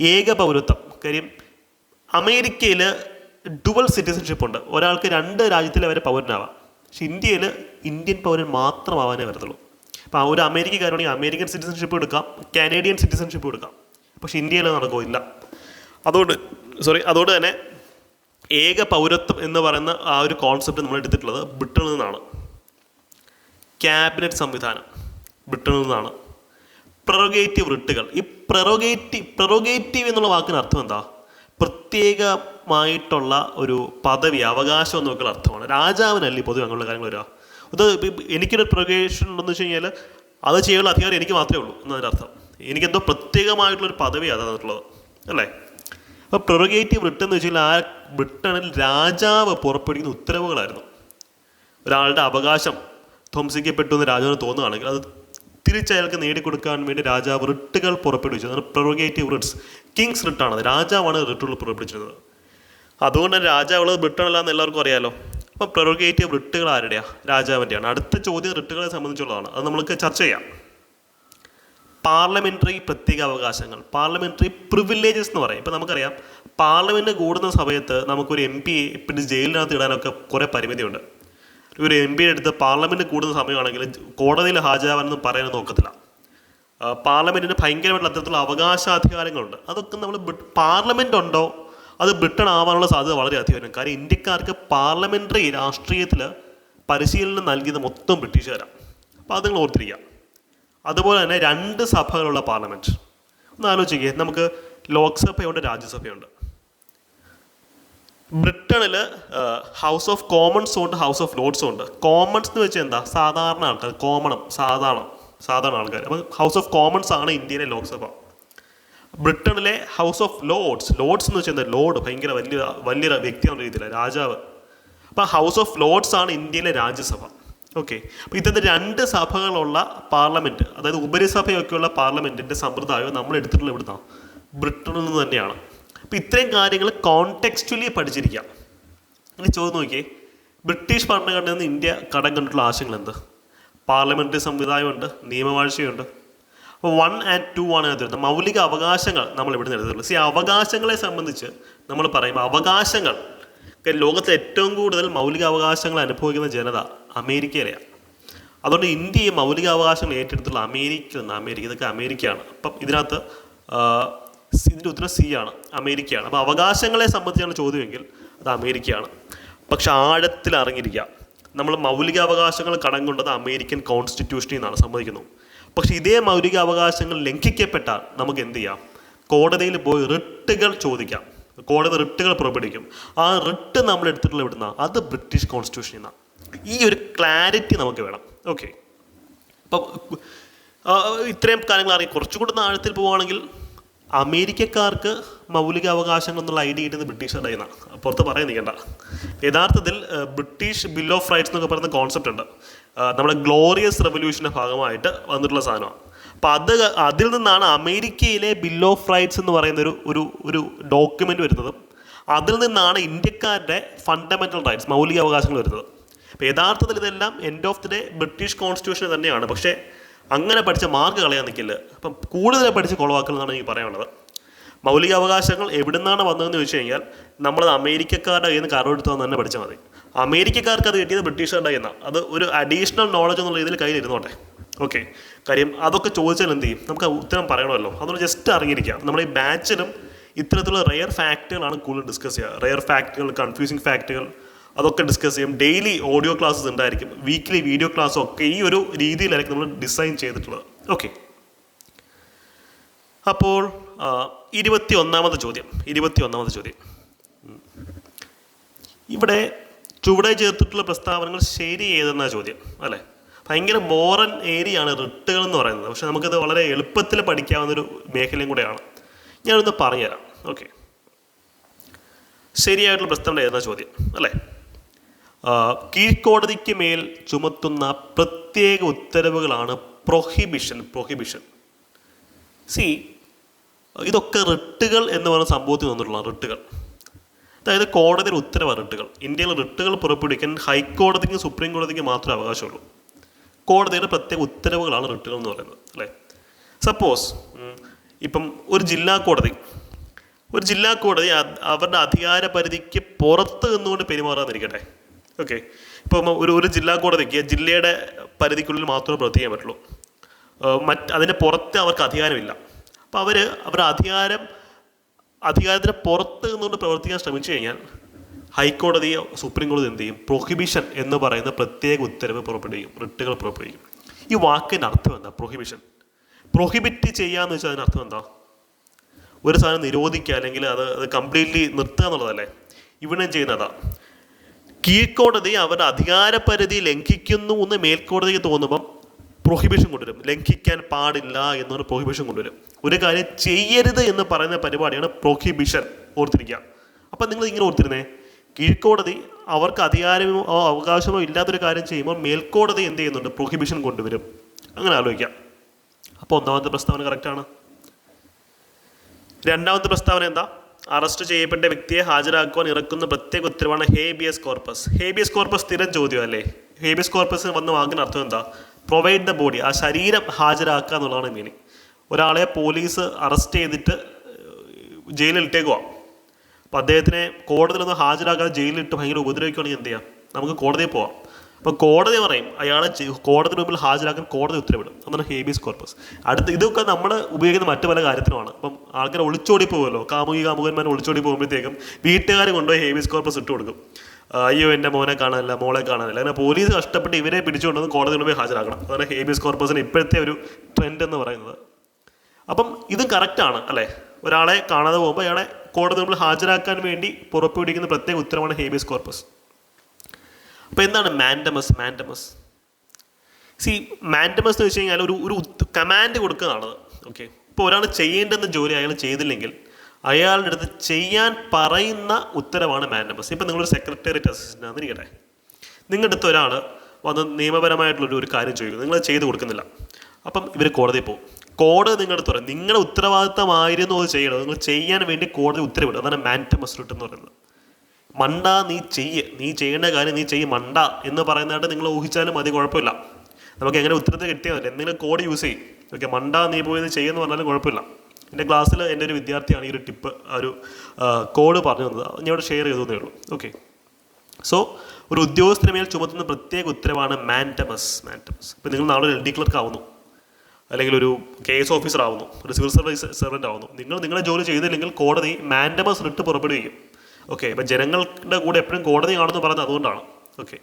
ഏക പൗരത്വം. കാര്യം അമേരിക്കയിൽ ഡുവൽ സിറ്റിസൺഷിപ്പ് ഉണ്ട്. ഒരാൾക്ക് രണ്ട് രാജ്യത്തിലെ വരെ പൗരനാവാം. പക്ഷെ ഇന്ത്യയിൽ ഇന്ത്യൻ പൗരൻ മാത്രമാവാനേ വരത്തുള്ളൂ. അപ്പോൾ ഒരു അമേരിക്കക്കാരാണെങ്കിൽ അമേരിക്കൻ സിറ്റിസൺഷിപ്പ് എടുക്കാം കാനേഡിയൻ സിറ്റിസൺഷിപ്പ് എടുക്കാം. പക്ഷെ ഇന്ത്യയിൽ നടക്കുമില്ല അതുകൊണ്ട് സോറി അതുകൊണ്ട് തന്നെ ഏക പൗരത്വം എന്ന് പറയുന്ന ആ ഒരു കോൺസെപ്റ്റ് നമ്മൾ എടുത്തിട്ടുള്ളത് ബ്രിട്ടനിൽ നിന്നാണ്. ക്യാബിനറ്റ് സംവിധാനം ബ്രിട്ടനിൽ നിന്നാണ്. പ്രൊറോഗേറ്റീവ് റിട്ടുകൾ ഈ പ്രൊറോഗേറ്റീവ് പ്രൊറോഗേറ്റീവ് എന്നുള്ള വാക്കിന് അർത്ഥം എന്താ? പ്രത്യേകമായിട്ടുള്ള ഒരു പദവി അവകാശം എന്നൊക്കെ അർത്ഥമാണ്. രാജാവിനല്ലേ പൊതുവെ അങ്ങനെയുള്ള കാര്യങ്ങൾ വരിക. അത് എനിക്കൊരു പ്രൊഗേഷൻ ഉണ്ടെന്ന് വെച്ച് കഴിഞ്ഞാൽ അത് ചെയ്യാനുള്ള അധികാരം എനിക്ക് മാത്രമേ ഉള്ളൂ എന്നതിന്റെ അർത്ഥം. എനിക്കെന്തോ പ്രത്യേകമായിട്ടുള്ളൊരു പദവി അതാണ് തന്നിട്ടുള്ളത് അല്ലേ? അപ്പോൾ പ്രൊറഗേറ്റീവ് റിട്ട് എന്ന് വെച്ചാൽ ആ ബ്രിട്ടനിൽ രാജാവ് പുറപ്പെടുവിക്കുന്ന ഉത്തരവുകളായിരുന്നു. ഒരാളുടെ അവകാശം ധ്വംസിക്കപ്പെട്ടു എന്ന് രാജാവിന് തോന്നുകയാണെങ്കിൽ അത് തിരിച്ചയാൾക്ക് നേടിക്കൊടുക്കാൻ വേണ്ടി രാജാവ് റിട്ടുകൾ പുറപ്പെടുവിച്ചു. അതാണ് പ്രൊറഗേറ്റീവ് റിട്ട്സ് കിങ്സ് റിട്ടാണ് രാജാവാണ് റിട്ടുകൾ പുറപ്പെടുവിച്ചിരുന്നത്. അതുകൊണ്ട് തന്നെ രാജാവുള്ളത് ബ്രിട്ടനല്ല എന്ന് എല്ലാവർക്കും അറിയാലോ. അപ്പോൾ പ്രൊറഗേറ്റീവ് റിട്ടുകൾ ആരുടെയാണ് രാജാവിന്റെയാണ്. അടുത്ത ചോദ്യം റിട്ടുകളെ സംബന്ധിച്ചുള്ളതാണ്. അത് നമുക്ക് ചർച്ച ചെയ്യാം. പാർലമെന്ററി പ്രത്യേക അവകാശങ്ങൾ പാർലമെന്ററി പ്രിവിലേജസ് എന്ന് പറയും. ഇപ്പം നമുക്കറിയാം പാർലമെന്റ് കൂടുന്ന സമയത്ത് നമുക്കൊരു എം പി പിന്നെ ജയിലിനകത്ത് ഇടാനൊക്കെ കുറേ പരിമിതിയുണ്ട്. ഒരു എം പിയുടെ അടുത്ത് പാർലമെന്റ് കൂടുന്ന സമയമാണെങ്കിൽ കോടതിയിൽ ഹാജരാവാനൊന്നും പറയാൻ നോക്കത്തില്ല. പാർലമെന്റിന് ഭയങ്കരമായിട്ടുള്ള അത്തരത്തിലുള്ള അവകാശാധികാരങ്ങളുണ്ട്. അതൊക്കെ നമ്മൾ പാർലമെന്റ് ഉണ്ടോ അത് ബ്രിട്ടൻ ആവാനുള്ള സാധ്യത വളരെ അധികമാണ് കാര്യം ഇന്ത്യക്കാർക്ക് പാർലമെന്ററി രാഷ്ട്രീയത്തിൽ പരിശീലനം നൽകിയത് മൊത്തം ബ്രിട്ടീഷുകാരാണ് അപ്പോൾ അത് നിങ്ങൾ ഓർത്തിരിക്കുക. അതുപോലെ തന്നെ രണ്ട് സഭകളുള്ള പാർലമെന്റ് ഒന്ന് ആലോചിക്കുക നമുക്ക് ലോക്സഭയുണ്ട് രാജ്യസഭയുണ്ട്. ബ്രിട്ടണിൽ ഹൗസ് ഓഫ് കോമൺസും ഉണ്ട് ഹൗസ് ഓഫ് ലോഡ്സും ഉണ്ട്. കോമൺസ് എന്ന് വെച്ചാൽ എന്താ? സാധാരണ ആൾക്കാർ കോമണം സാധാരണ സാധാരണ ആൾക്കാർ അപ്പം ഹൗസ് ഓഫ് കോമൺസ് ആണ് ഇന്ത്യയിലെ ലോക്സഭ. ബ്രിട്ടണിലെ ഹൗസ് ഓഫ് ലോഡ്സ് ലോഡ്സ് എന്ന് വെച്ചാൽ എന്താ? ലോഡ് ഭയങ്കര വലിയ വലിയ വ്യക്തിയാണ് രീതിയിൽ രാജാവ്. അപ്പം ഹൗസ് ഓഫ് ലോഡ്സ് ആണ് ഇന്ത്യയിലെ രാജ്യസഭ. ഓക്കെ അപ്പോൾ ഇത്തരത്തിൽ രണ്ട് സഭകളുള്ള പാർലമെന്റ് അതായത് ഉപരിസഭയൊക്കെയുള്ള പാർലമെന്റിന്റെ സമ്പ്രദായം നമ്മൾ എടുത്തിട്ടുള്ള ഇവിടുന്ന്. ബ്രിട്ടനിൽ നിന്ന് തന്നെയാണ്. അപ്പോൾ ഇത്രയും കാര്യങ്ങൾ കോണ്ടെക്സ്റ്റുവലി പഠിച്ചിരിക്കാം. ഇനി ചോദിച്ചു നോക്കിയേ. ബ്രിട്ടീഷ് ഭരണഘടനയിൽ നിന്ന് ഇന്ത്യ കടം കണ്ടിട്ടുള്ള ആശയങ്ങൾ എന്ത് പാർലമെന്ററി സംവിധാനമുണ്ട് നിയമവാഴ്ചയുണ്ട്. അപ്പോൾ വൺ ആൻഡ് ടു ആണ് എഴുതുന്നത് മൗലിക അവകാശങ്ങൾ നമ്മൾ ഇവിടെ നിന്ന് എഴുതുള്ളൂ സി അവകാശങ്ങളെ സംബന്ധിച്ച് നമ്മൾ പറയുമ്പോൾ അവകാശങ്ങൾ ലോകത്തെ ഏറ്റവും കൂടുതൽ മൗലിക അവകാശങ്ങൾ അനുഭവിക്കുന്ന ജനത അമേരിക്കയിലെയാണ് അതുകൊണ്ട് ഇന്ത്യയെ ഈ മൗലിക അവകാശങ്ങൾ ഏറ്റെടുത്തുള്ള അമേരിക്ക നിന്ന് അമേരിക്ക ഇതൊക്കെ അമേരിക്കയാണ്. അപ്പം ഇതിനകത്ത് ഇതിന്റെ ഉത്തരം സി ആണ് അമേരിക്കയാണ്. അപ്പോൾ അവകാശങ്ങളെ സംബന്ധിച്ചാണ് ചോദ്യമെങ്കിൽ അത് അമേരിക്കയാണ്. പക്ഷെ ആഴത്തിൽ അറിഞ്ഞിരിക്കുക. നമ്മൾ മൗലികാവകാശങ്ങൾ കടം കൊണ്ടത് അമേരിക്കൻ കോൺസ്റ്റിറ്റ്യൂഷനിൽ നിന്നാണ് സമ്മതിക്കുന്നു. പക്ഷെ ഇതേ മൗലികാവകാശങ്ങൾ ലംഘിക്കപ്പെട്ടാൽ നമുക്ക് എന്ത് ചെയ്യാം? കോടതിയിൽ പോയി റിട്ടുകൾ ചോദിക്കാം. കോടതി റിട്ടുകൾ പുറപ്പെടുവിക്കും. ആ റിട്ട് നമ്മൾ എടുത്തിട്ടുള്ള ഇവിടുന്ന അത് ബ്രിട്ടീഷ് കോൺസ്റ്റിറ്റ്യൂഷനിൽ നിന്നാണ് ഈ ഒരു ക്ലാരിറ്റി നമുക്ക് വേണം. ഓക്കെ അപ്പം ഇത്രയും കാര്യങ്ങൾ അറിയാം. കുറച്ചുകൂടെ ആഴത്തിൽ പോവുകയാണെങ്കിൽ അമേരിക്കക്കാർക്ക് മൗലിക അവകാശങ്ങൾ എന്നുള്ള ഐഡിയ കിട്ടുന്നത് ബ്രിട്ടീഷുകാരുടെ നിന്നാണ് പുറത്ത് പറയാൻ നിൽക്കണ്ട. യഥാർത്ഥത്തിൽ ബ്രിട്ടീഷ് ബിൽ ഓഫ് റൈറ്റ്സ് എന്നൊക്കെ പറയുന്ന കോൺസെപ്റ്റ് ഉണ്ട്. നമ്മുടെ ഗ്ലോറിയസ് റെവല്യൂഷന്റെ ഭാഗമായിട്ട് വന്നിട്ടുള്ള സാധനമാണ്. അപ്പോൾ അത് അതിൽ നിന്നാണ് അമേരിക്കയിലെ ബിൽ ഓഫ് റൈറ്റ്സ് എന്ന് പറയുന്ന ഒരു ഒരു ഒരു ഡോക്യുമെന്റ് വരുന്നതും അതിൽ നിന്നാണ് ഇന്ത്യക്കാരുടെ ഫണ്ടമെന്റൽ റൈറ്റ്സ് മൗലിക അവകാശങ്ങൾ വരുന്നത്. അപ്പോൾ യഥാർത്ഥത്തിൽ ഇതെല്ലാം end of the day British constitution തന്നെയാണ്. പക്ഷേ അങ്ങനെ പഠിച്ച മാർക്ക് കളയാൻ നിൽക്കില്ല അപ്പം കൂടുതൽ പഠിച്ച് കൊളവാക്കലെന്നാണ് എനിക്ക് പറയാനുള്ളത്. മൗലിക അവകാശങ്ങൾ എവിടെ നിന്നാണ് വന്നതെന്ന് ചോദിച്ചു കഴിഞ്ഞാൽ നമ്മളത് അമേരിക്കക്കാരുടെ കയ്യിൽ നിന്ന് കറവെടുത്തതെന്ന് തന്നെ പഠിച്ചാൽ മതി. അമേരിക്കക്കാർക്ക് അത് കിട്ടിയത് ബ്രിട്ടീഷുകാരുടെ കയ്യിൽ നിന്നാണ് അത് ഒരു അഡീഷണൽ നോളജ് എന്നുള്ള രീതിയിൽ കയ്യിൽ ഇരുന്നോട്ടെ. ഓക്കെ കാര്യം അതൊക്കെ ചോദിച്ചാൽ എന്ത് ചെയ്യും? നമുക്ക് ഉത്തരം പറയണമല്ലോ. അതുകൊണ്ട് ജസ്റ്റ് അറിഞ്ഞിരിക്കാം നമ്മൾ ഈ ബാച്ചിലും ഇത്തരത്തിലുള്ള റെയർ ഫാക്റ്റുകളാണ് കൂടുതൽ ഡിസ്കസ് ചെയ്യുക. റെയർ ഫാക്റ്റുകൾ കൺഫ്യൂസിങ് ഫാക്റ്റുകൾ അതൊക്കെ ഡിസ്കസ് ചെയ്യും. ഡെയിലി ഓഡിയോ ക്ലാസ്സസ് ഉണ്ടായിരിക്കും. വീക്ക്ലി വീഡിയോ ക്ലാസ്സും ഒക്കെ ഈ ഒരു രീതിയിലായിരിക്കും നമ്മൾ ഡിസൈൻ ചെയ്തിട്ടുള്ളത്. ഓക്കെ അപ്പോൾ ഇരുപത്തി ഒന്നാമത് ചോദ്യം. ഇരുപത്തി ഒന്നാമത് ചോദ്യം. ഇവിടെ ചുവടെ ചേർത്തിട്ടുള്ള പ്രസ്താവനകൾ ശരി ഏതെന്നാണ് ചോദ്യം അല്ലേ? ഭയങ്കര മോറൻ ഏരിയ ആണ് റിട്ടുകൾ എന്ന് പറയുന്നത്. പക്ഷെ നമുക്കത് വളരെ എളുപ്പത്തിൽ പഠിക്കാവുന്നൊരു മേഖലയും കൂടെയാണ്. ഞാനൊന്ന് പറഞ്ഞുതരാം. ഓക്കെ ശരിയായിട്ടുള്ള പ്രസ്താവന ഏതെന്നാണ് ചോദ്യം അല്ലേ? കീഴ്ക്കോടതിക്ക് മേൽ ചുമത്തുന്ന പ്രത്യേക ഉത്തരവുകളാണ് പ്രൊഹിബിഷൻ പ്രൊഹിബിഷൻ സി ഇതൊക്കെ റിട്ടുകൾ എന്ന് പറയുന്ന സംഭവത്തിൽ വന്നിട്ടുള്ള റിട്ടുകൾ. അതായത് കോടതിയുടെ ഉത്തരവാണ് റിട്ടുകൾ. ഇന്ത്യയിൽ റിട്ടുകൾ പുറപ്പെടുവിക്കാൻ ഹൈക്കോടതിക്കും സുപ്രീം കോടതിക്കും മാത്രമേ അവകാശമുള്ളൂ. കോടതിയുടെ പ്രത്യേക ഉത്തരവുകളാണ് റിട്ടുകൾ എന്ന് പറയുന്നത് അല്ലേ? സപ്പോസ് ഇപ്പം ഒരു ജില്ലാ കോടതി. ഒരു ജില്ലാ കോടതി അവരുടെ അധികാര പരിധിക്ക് പുറത്ത് നിന്നുകൊണ്ട് പെരുമാറാതിരിക്കട്ടെ. ഓക്കെ ഇപ്പം ഒരു ഒരു ജില്ലാ കോടതിക്ക് ജില്ലയുടെ പരിധിക്കുള്ളിൽ മാത്രമേ പ്രവർത്തിക്കാൻ പറ്റുള്ളൂ. മറ്റ് അതിന്റെ പുറത്ത് അവർക്ക് അധികാരമില്ല. അപ്പോൾ അവർ അവരുടെ അധികാരം അധികാരത്തിന് പുറത്ത് നിന്നുകൊണ്ട് പ്രവർത്തിക്കാൻ ശ്രമിച്ചു കഴിഞ്ഞാൽ ഹൈക്കോടതിയോ സുപ്രീം കോടതി എന്ത് ചെയ്യും? പ്രൊഹിബിഷൻ എന്ന് പറയുന്ന പ്രത്യേക ഉത്തരവ് പുറപ്പെടുവിക്കും റിട്ടുകൾ പുറപ്പെടുവിക്കും ഈ വാക്കിന്റെ അർത്ഥം എന്താ? പ്രൊഹിബിഷൻ പ്രൊഹിബിറ്റ് ചെയ്യാന്ന് വെച്ചാൽ അതിനർത്ഥം എന്താ? ഒരു സാധനം നിരോധിക്കുക അല്ലെങ്കിൽ അത് അത് കംപ്ലീറ്റ്ലി നിർത്തുക എന്നുള്ളതല്ലേ? ഇവിടെ ചെയ്യുന്നതാ. കീഴ്ക്കോടതി അവരുടെ അധികാരപരിധി ലംഘിക്കുന്നു എന്ന് മേൽക്കോടതിക്ക് തോന്നുമ്പം പ്രൊഹിബിഷൻ കൊണ്ടുവരും. ലംഘിക്കാൻ പാടില്ല എന്നൊരു പ്രൊഹിബിഷൻ കൊണ്ടുവരും. ഒരു കാര്യം ചെയ്യരുത് എന്ന് പറയുന്ന പരിപാടിയാണ് പ്രൊഹിബിഷൻ ഓർത്തിരിക്കുക. അപ്പം നിങ്ങൾ ഇങ്ങനെ ഓർത്തിരുന്നേ. കീഴ്ക്കോടതി അവർക്ക് അധികാരമോ അവകാശമോ ഇല്ലാത്തൊരു കാര്യം ചെയ്യുമ്പോൾ മേൽക്കോടതി എന്ത് ചെയ്യുന്നുണ്ട്? പ്രൊഹിബിഷൻ കൊണ്ടുവരും. അങ്ങനെ ആലോചിക്കാം. അപ്പോൾ ഒന്നാമത്തെ പ്രസ്താവന കറക്റ്റാണ് രണ്ടാമത്തെ പ്രസ്താവന എന്താ? അറസ്റ്റ് ചെയ്യപ്പെട്ട വ്യക്തിയെ ഹാജരാക്കുവാൻ ഇറക്കുന്ന പ്രത്യേക ഉത്തരവാണ് ഹേബിയസ് കോർപ്പസ്. ഹേബിയസ് കോർപ്പസ് സ്ഥിരം ചോദ്യം അല്ലേ? ഹേബിയസ് കോർപ്പസ് വന്ന് വാങ്ങുന്ന അർത്ഥം എന്താ? പ്രൊവൈഡ് ദ ബോഡി ആ ശരീരം ഹാജരാക്കുക എന്നുള്ളതാണ് മീനിങ് ഒരാളെ പോലീസ് അറസ്റ്റ് ചെയ്തിട്ട് ജയിലിൽ ഇട്ടേക്കുവാ. അപ്പോൾ അദ്ദേഹത്തിനെ കോടതിയിലൊന്ന് ഹാജരാക്കാതെ ജയിലിലിട്ട് ഭയങ്കര ഉപദ്രവിക്കുകയാണെങ്കിൽ എന്ത് ചെയ്യാം? നമുക്ക് കോടതിയിൽ പോവാം. അപ്പോൾ കോടതി പറയും അയാളെ കോടതി മുമ്പിൽ ഹാജരാക്കാൻ കോടതി ഉത്തരവിടും. അതാണ് ഹേബിയസ് കോർപ്പസ്. അടുത്ത് ഇതൊക്കെ നമ്മൾ ഉപയോഗിക്കുന്ന മറ്റു പല കാര്യത്തിനുമാണ്. അപ്പം ആൾക്കാർ ഒളിച്ചോടി പോകുമല്ലോ. കാമുകി കാമുകന്മാർ ഒളിച്ചോടി പോകുമ്പോഴത്തേക്കും വീട്ടുകാർ കൊണ്ടുപോയി ഹേബിയസ് കോർപ്പസ് ഇട്ട് കൊടുക്കും. അയ്യോ എന്റെ മോനെ കാണാനില്ല മോളെ കാണാനില്ല. അങ്ങനെ പോലീസ് കഷ്ടപ്പെട്ട് ഇവരെ പിടിച്ചുകൊണ്ടുവന്ന് കോടതി മുമ്പിൽ ഹാജരാക്കണം. അതാണ് ഹേബിയസ് കോർപ്പസിന് ഇപ്പോഴത്തെ ഒരു ട്രെൻഡ് എന്ന് പറയുന്നത്. അപ്പം ഇത് കറക്റ്റാണ് അല്ലേ? ഒരാളെ കാണാതെ പോകുമ്പോൾ അയാളെ കോടതി മുമ്പിൽ ഹാജരാക്കാൻ വേണ്ടി പുറപ്പെടുവിക്കുന്ന പ്രത്യേക ഉത്തരവാണ് ഹേബിയസ് കോർപ്പസ്. അപ്പോൾ എന്താണ് മാൻഡമസ്? മാൻഡമസ്. സി മാൻഡമസ് എന്ന് വെച്ച് കഴിഞ്ഞാൽ ഒരു ഒരു കമാൻഡ് കൊടുക്കുന്നതാണത്. ഓക്കെ ഇപ്പോൾ ഒരാൾ ചെയ്യേണ്ടുന്ന ജോലി അയാൾ ചെയ്തില്ലെങ്കിൽ അയാളുടെ അടുത്ത് ചെയ്യാൻ പറയുന്ന ഉത്തരവാണ് മാൻഡമസ്. ഇപ്പം നിങ്ങളൊരു സെക്രട്ടേറിയറ്റ് അസിസ്റ്റന്റ് ആണെന്നിരിക്കട്ടെ നിങ്ങളുടെ അടുത്ത് ഒരാൾ വന്ന് നിയമപരമായിട്ടുള്ളൊരു ഒരു കാര്യം ചോദിക്കും നിങ്ങൾ ചെയ്ത് കൊടുക്കുന്നില്ല. അപ്പം ഇവർ കോടതിയിൽ പോകും. കോടതി നിങ്ങളുടെ അടുത്ത് പറയും നിങ്ങളുടെ ഉത്തരവാദിത്തമായിരുന്നു അത് ചെയ്യണം നിങ്ങൾ ചെയ്യാൻ വേണ്ടി കോടതി ഉത്തരവിടും. അതാണ് മാൻഡമസ് റിട്ട് എന്ന് പറയുന്നത്. മണ്ട നീ ചെയ്യ് നീ ചെയ്യേണ്ട കാര്യം നീ ചെയ്യ് മണ്ട എന്ന് പറയുന്നതായിട്ട് നിങ്ങൾ ഊഹിച്ചാലും മതി കുഴപ്പമില്ല. നമുക്ക് എങ്ങനെ ഉത്തരത്തിൽ കിട്ടിയാൽ മതി. എന്തെങ്കിലും കോഡ് യൂസ് ചെയ്യും. ഓക്കെ മണ്ട നീ പോയി ചെയ്യുമെന്ന് പറഞ്ഞാലും കുഴപ്പമില്ല. എന്റെ ക്ലാസ്സിൽ എന്റെ ഒരു വിദ്യാർത്ഥിയാണ് ഈ ഒരു ടിപ്പ് ഒരു കോഡ് പറഞ്ഞു തന്നത്. ഞാൻ ഇവിടെ ഷെയർ ചെയ്തു ഉള്ളൂ. ഓക്കെ. സോ ഒരു ഉദ്യോഗസ്ഥന് മേൽ ചുമത്തുന്ന പ്രത്യേക ഉത്തരവാണ് മാന്റമസ് മാന്റമസ് ഇപ്പം നിങ്ങൾ നാളെ എൽ ഡി ക്ലർക്ക് ആവുന്നു. അല്ലെങ്കിൽ ഒരു കെ എസ് ഓഫീസർ ആവുന്നു. ഒരു സിവിൽ സർവീസ് സെർവന്റ് ആവുന്നു. നിങ്ങൾ നിങ്ങളുടെ ജോലി ചെയ്തില്ലെങ്കിൽ കോടതി മാൻഡമസ് റിട്ട് പുറപ്പെടുവിക്കും. ഓക്കെ അപ്പം ജനങ്ങളുടെ കൂടെ എപ്പോഴും കോടതി കാണുമെന്ന് പറയുന്നത് അതുകൊണ്ടാണ്. ഓക്കെ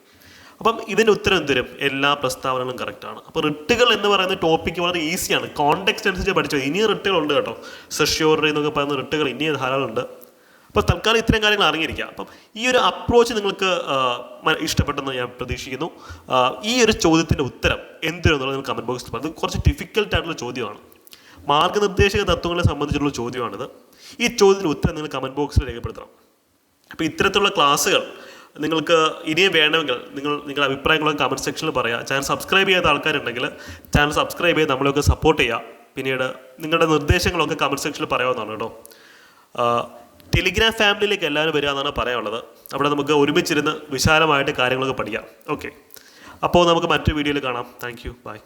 അപ്പം ഇതിന്റെ ഉത്തരം എന്തുവരും? എല്ലാ പ്രസ്താവനകളും കറക്റ്റാണ് അപ്പോൾ റിട്ടുകൾ എന്ന് പറയുന്ന ടോപ്പിക്ക് വളരെ ഈസിയാണ് കോണ്ടെക്സ്റ്റ് അനുസരിച്ച് പഠിച്ചത് ഇനിയും റിട്ടുകളുണ്ട് കേട്ടോ. സെഷ്യോറി എന്നൊക്കെ പറയുന്ന റിട്ടുകൾ ഇനിയും ധാരാളം ഉണ്ട്. അപ്പോൾ തൽക്കാലം ഇത്രയും കാര്യങ്ങൾ അറിഞ്ഞിരിക്കുക അപ്പം ഈ ഒരു അപ്രോച്ച് നിങ്ങൾക്ക് ഇഷ്ടപ്പെട്ടെന്ന് ഞാൻ പ്രതീക്ഷിക്കുന്നു. ഈ ഒരു ചോദ്യത്തിന്റെ ഉത്തരം എന്തിനെന്നുള്ളത് നിങ്ങൾ കമന്റ് ബോക്സിൽ പറഞ്ഞത് കുറച്ച് ഡിഫിക്കൽട്ട് ആയിട്ടുള്ള ചോദ്യമാണ്. മാർഗനിർദ്ദേശക തത്വങ്ങളെ സംബന്ധിച്ചുള്ള ചോദ്യമാണിത്. ഈ ചോദ്യത്തിന്റെ ഉത്തരം നിങ്ങൾ കമന്റ് ബോക്സിൽ രേഖപ്പെടുത്തണം. അപ്പോൾ ഇത്തരത്തിലുള്ള ക്ലാസ്സുകൾ നിങ്ങൾക്ക് ഇനിയും വേണമെങ്കിൽ നിങ്ങൾ നിങ്ങളുടെ അഭിപ്രായങ്ങളും കമന്റ് സെക്ഷനിൽ പറയുക ചാനൽ സബ്സ്ക്രൈബ് ചെയ്യാത്ത ആൾക്കാരുണ്ടെങ്കിൽ ചാനൽ സബ്സ്ക്രൈബ് ചെയ്ത് നമ്മളെയൊക്കെ സപ്പോർട്ട് ചെയ്യുക പിന്നീട് നിങ്ങളുടെ നിർദ്ദേശങ്ങളൊക്കെ കമന്റ് സെക്ഷനിൽ പറയാവുന്നതാണ് കേട്ടോ. ടെലിഗ്രാം ഫാമിലിയിലേക്ക് എല്ലാവരും വരിക എന്നാണ് പറയാനുള്ളത്. അവിടെ നമുക്ക് ഒരുമിച്ചിരുന്ന് വിശാലമായിട്ട് കാര്യങ്ങളൊക്കെ പഠിക്കാം. ഓക്കെ അപ്പോൾ നമുക്ക് മറ്റൊരു വീഡിയോയിൽ കാണാം. Thank you by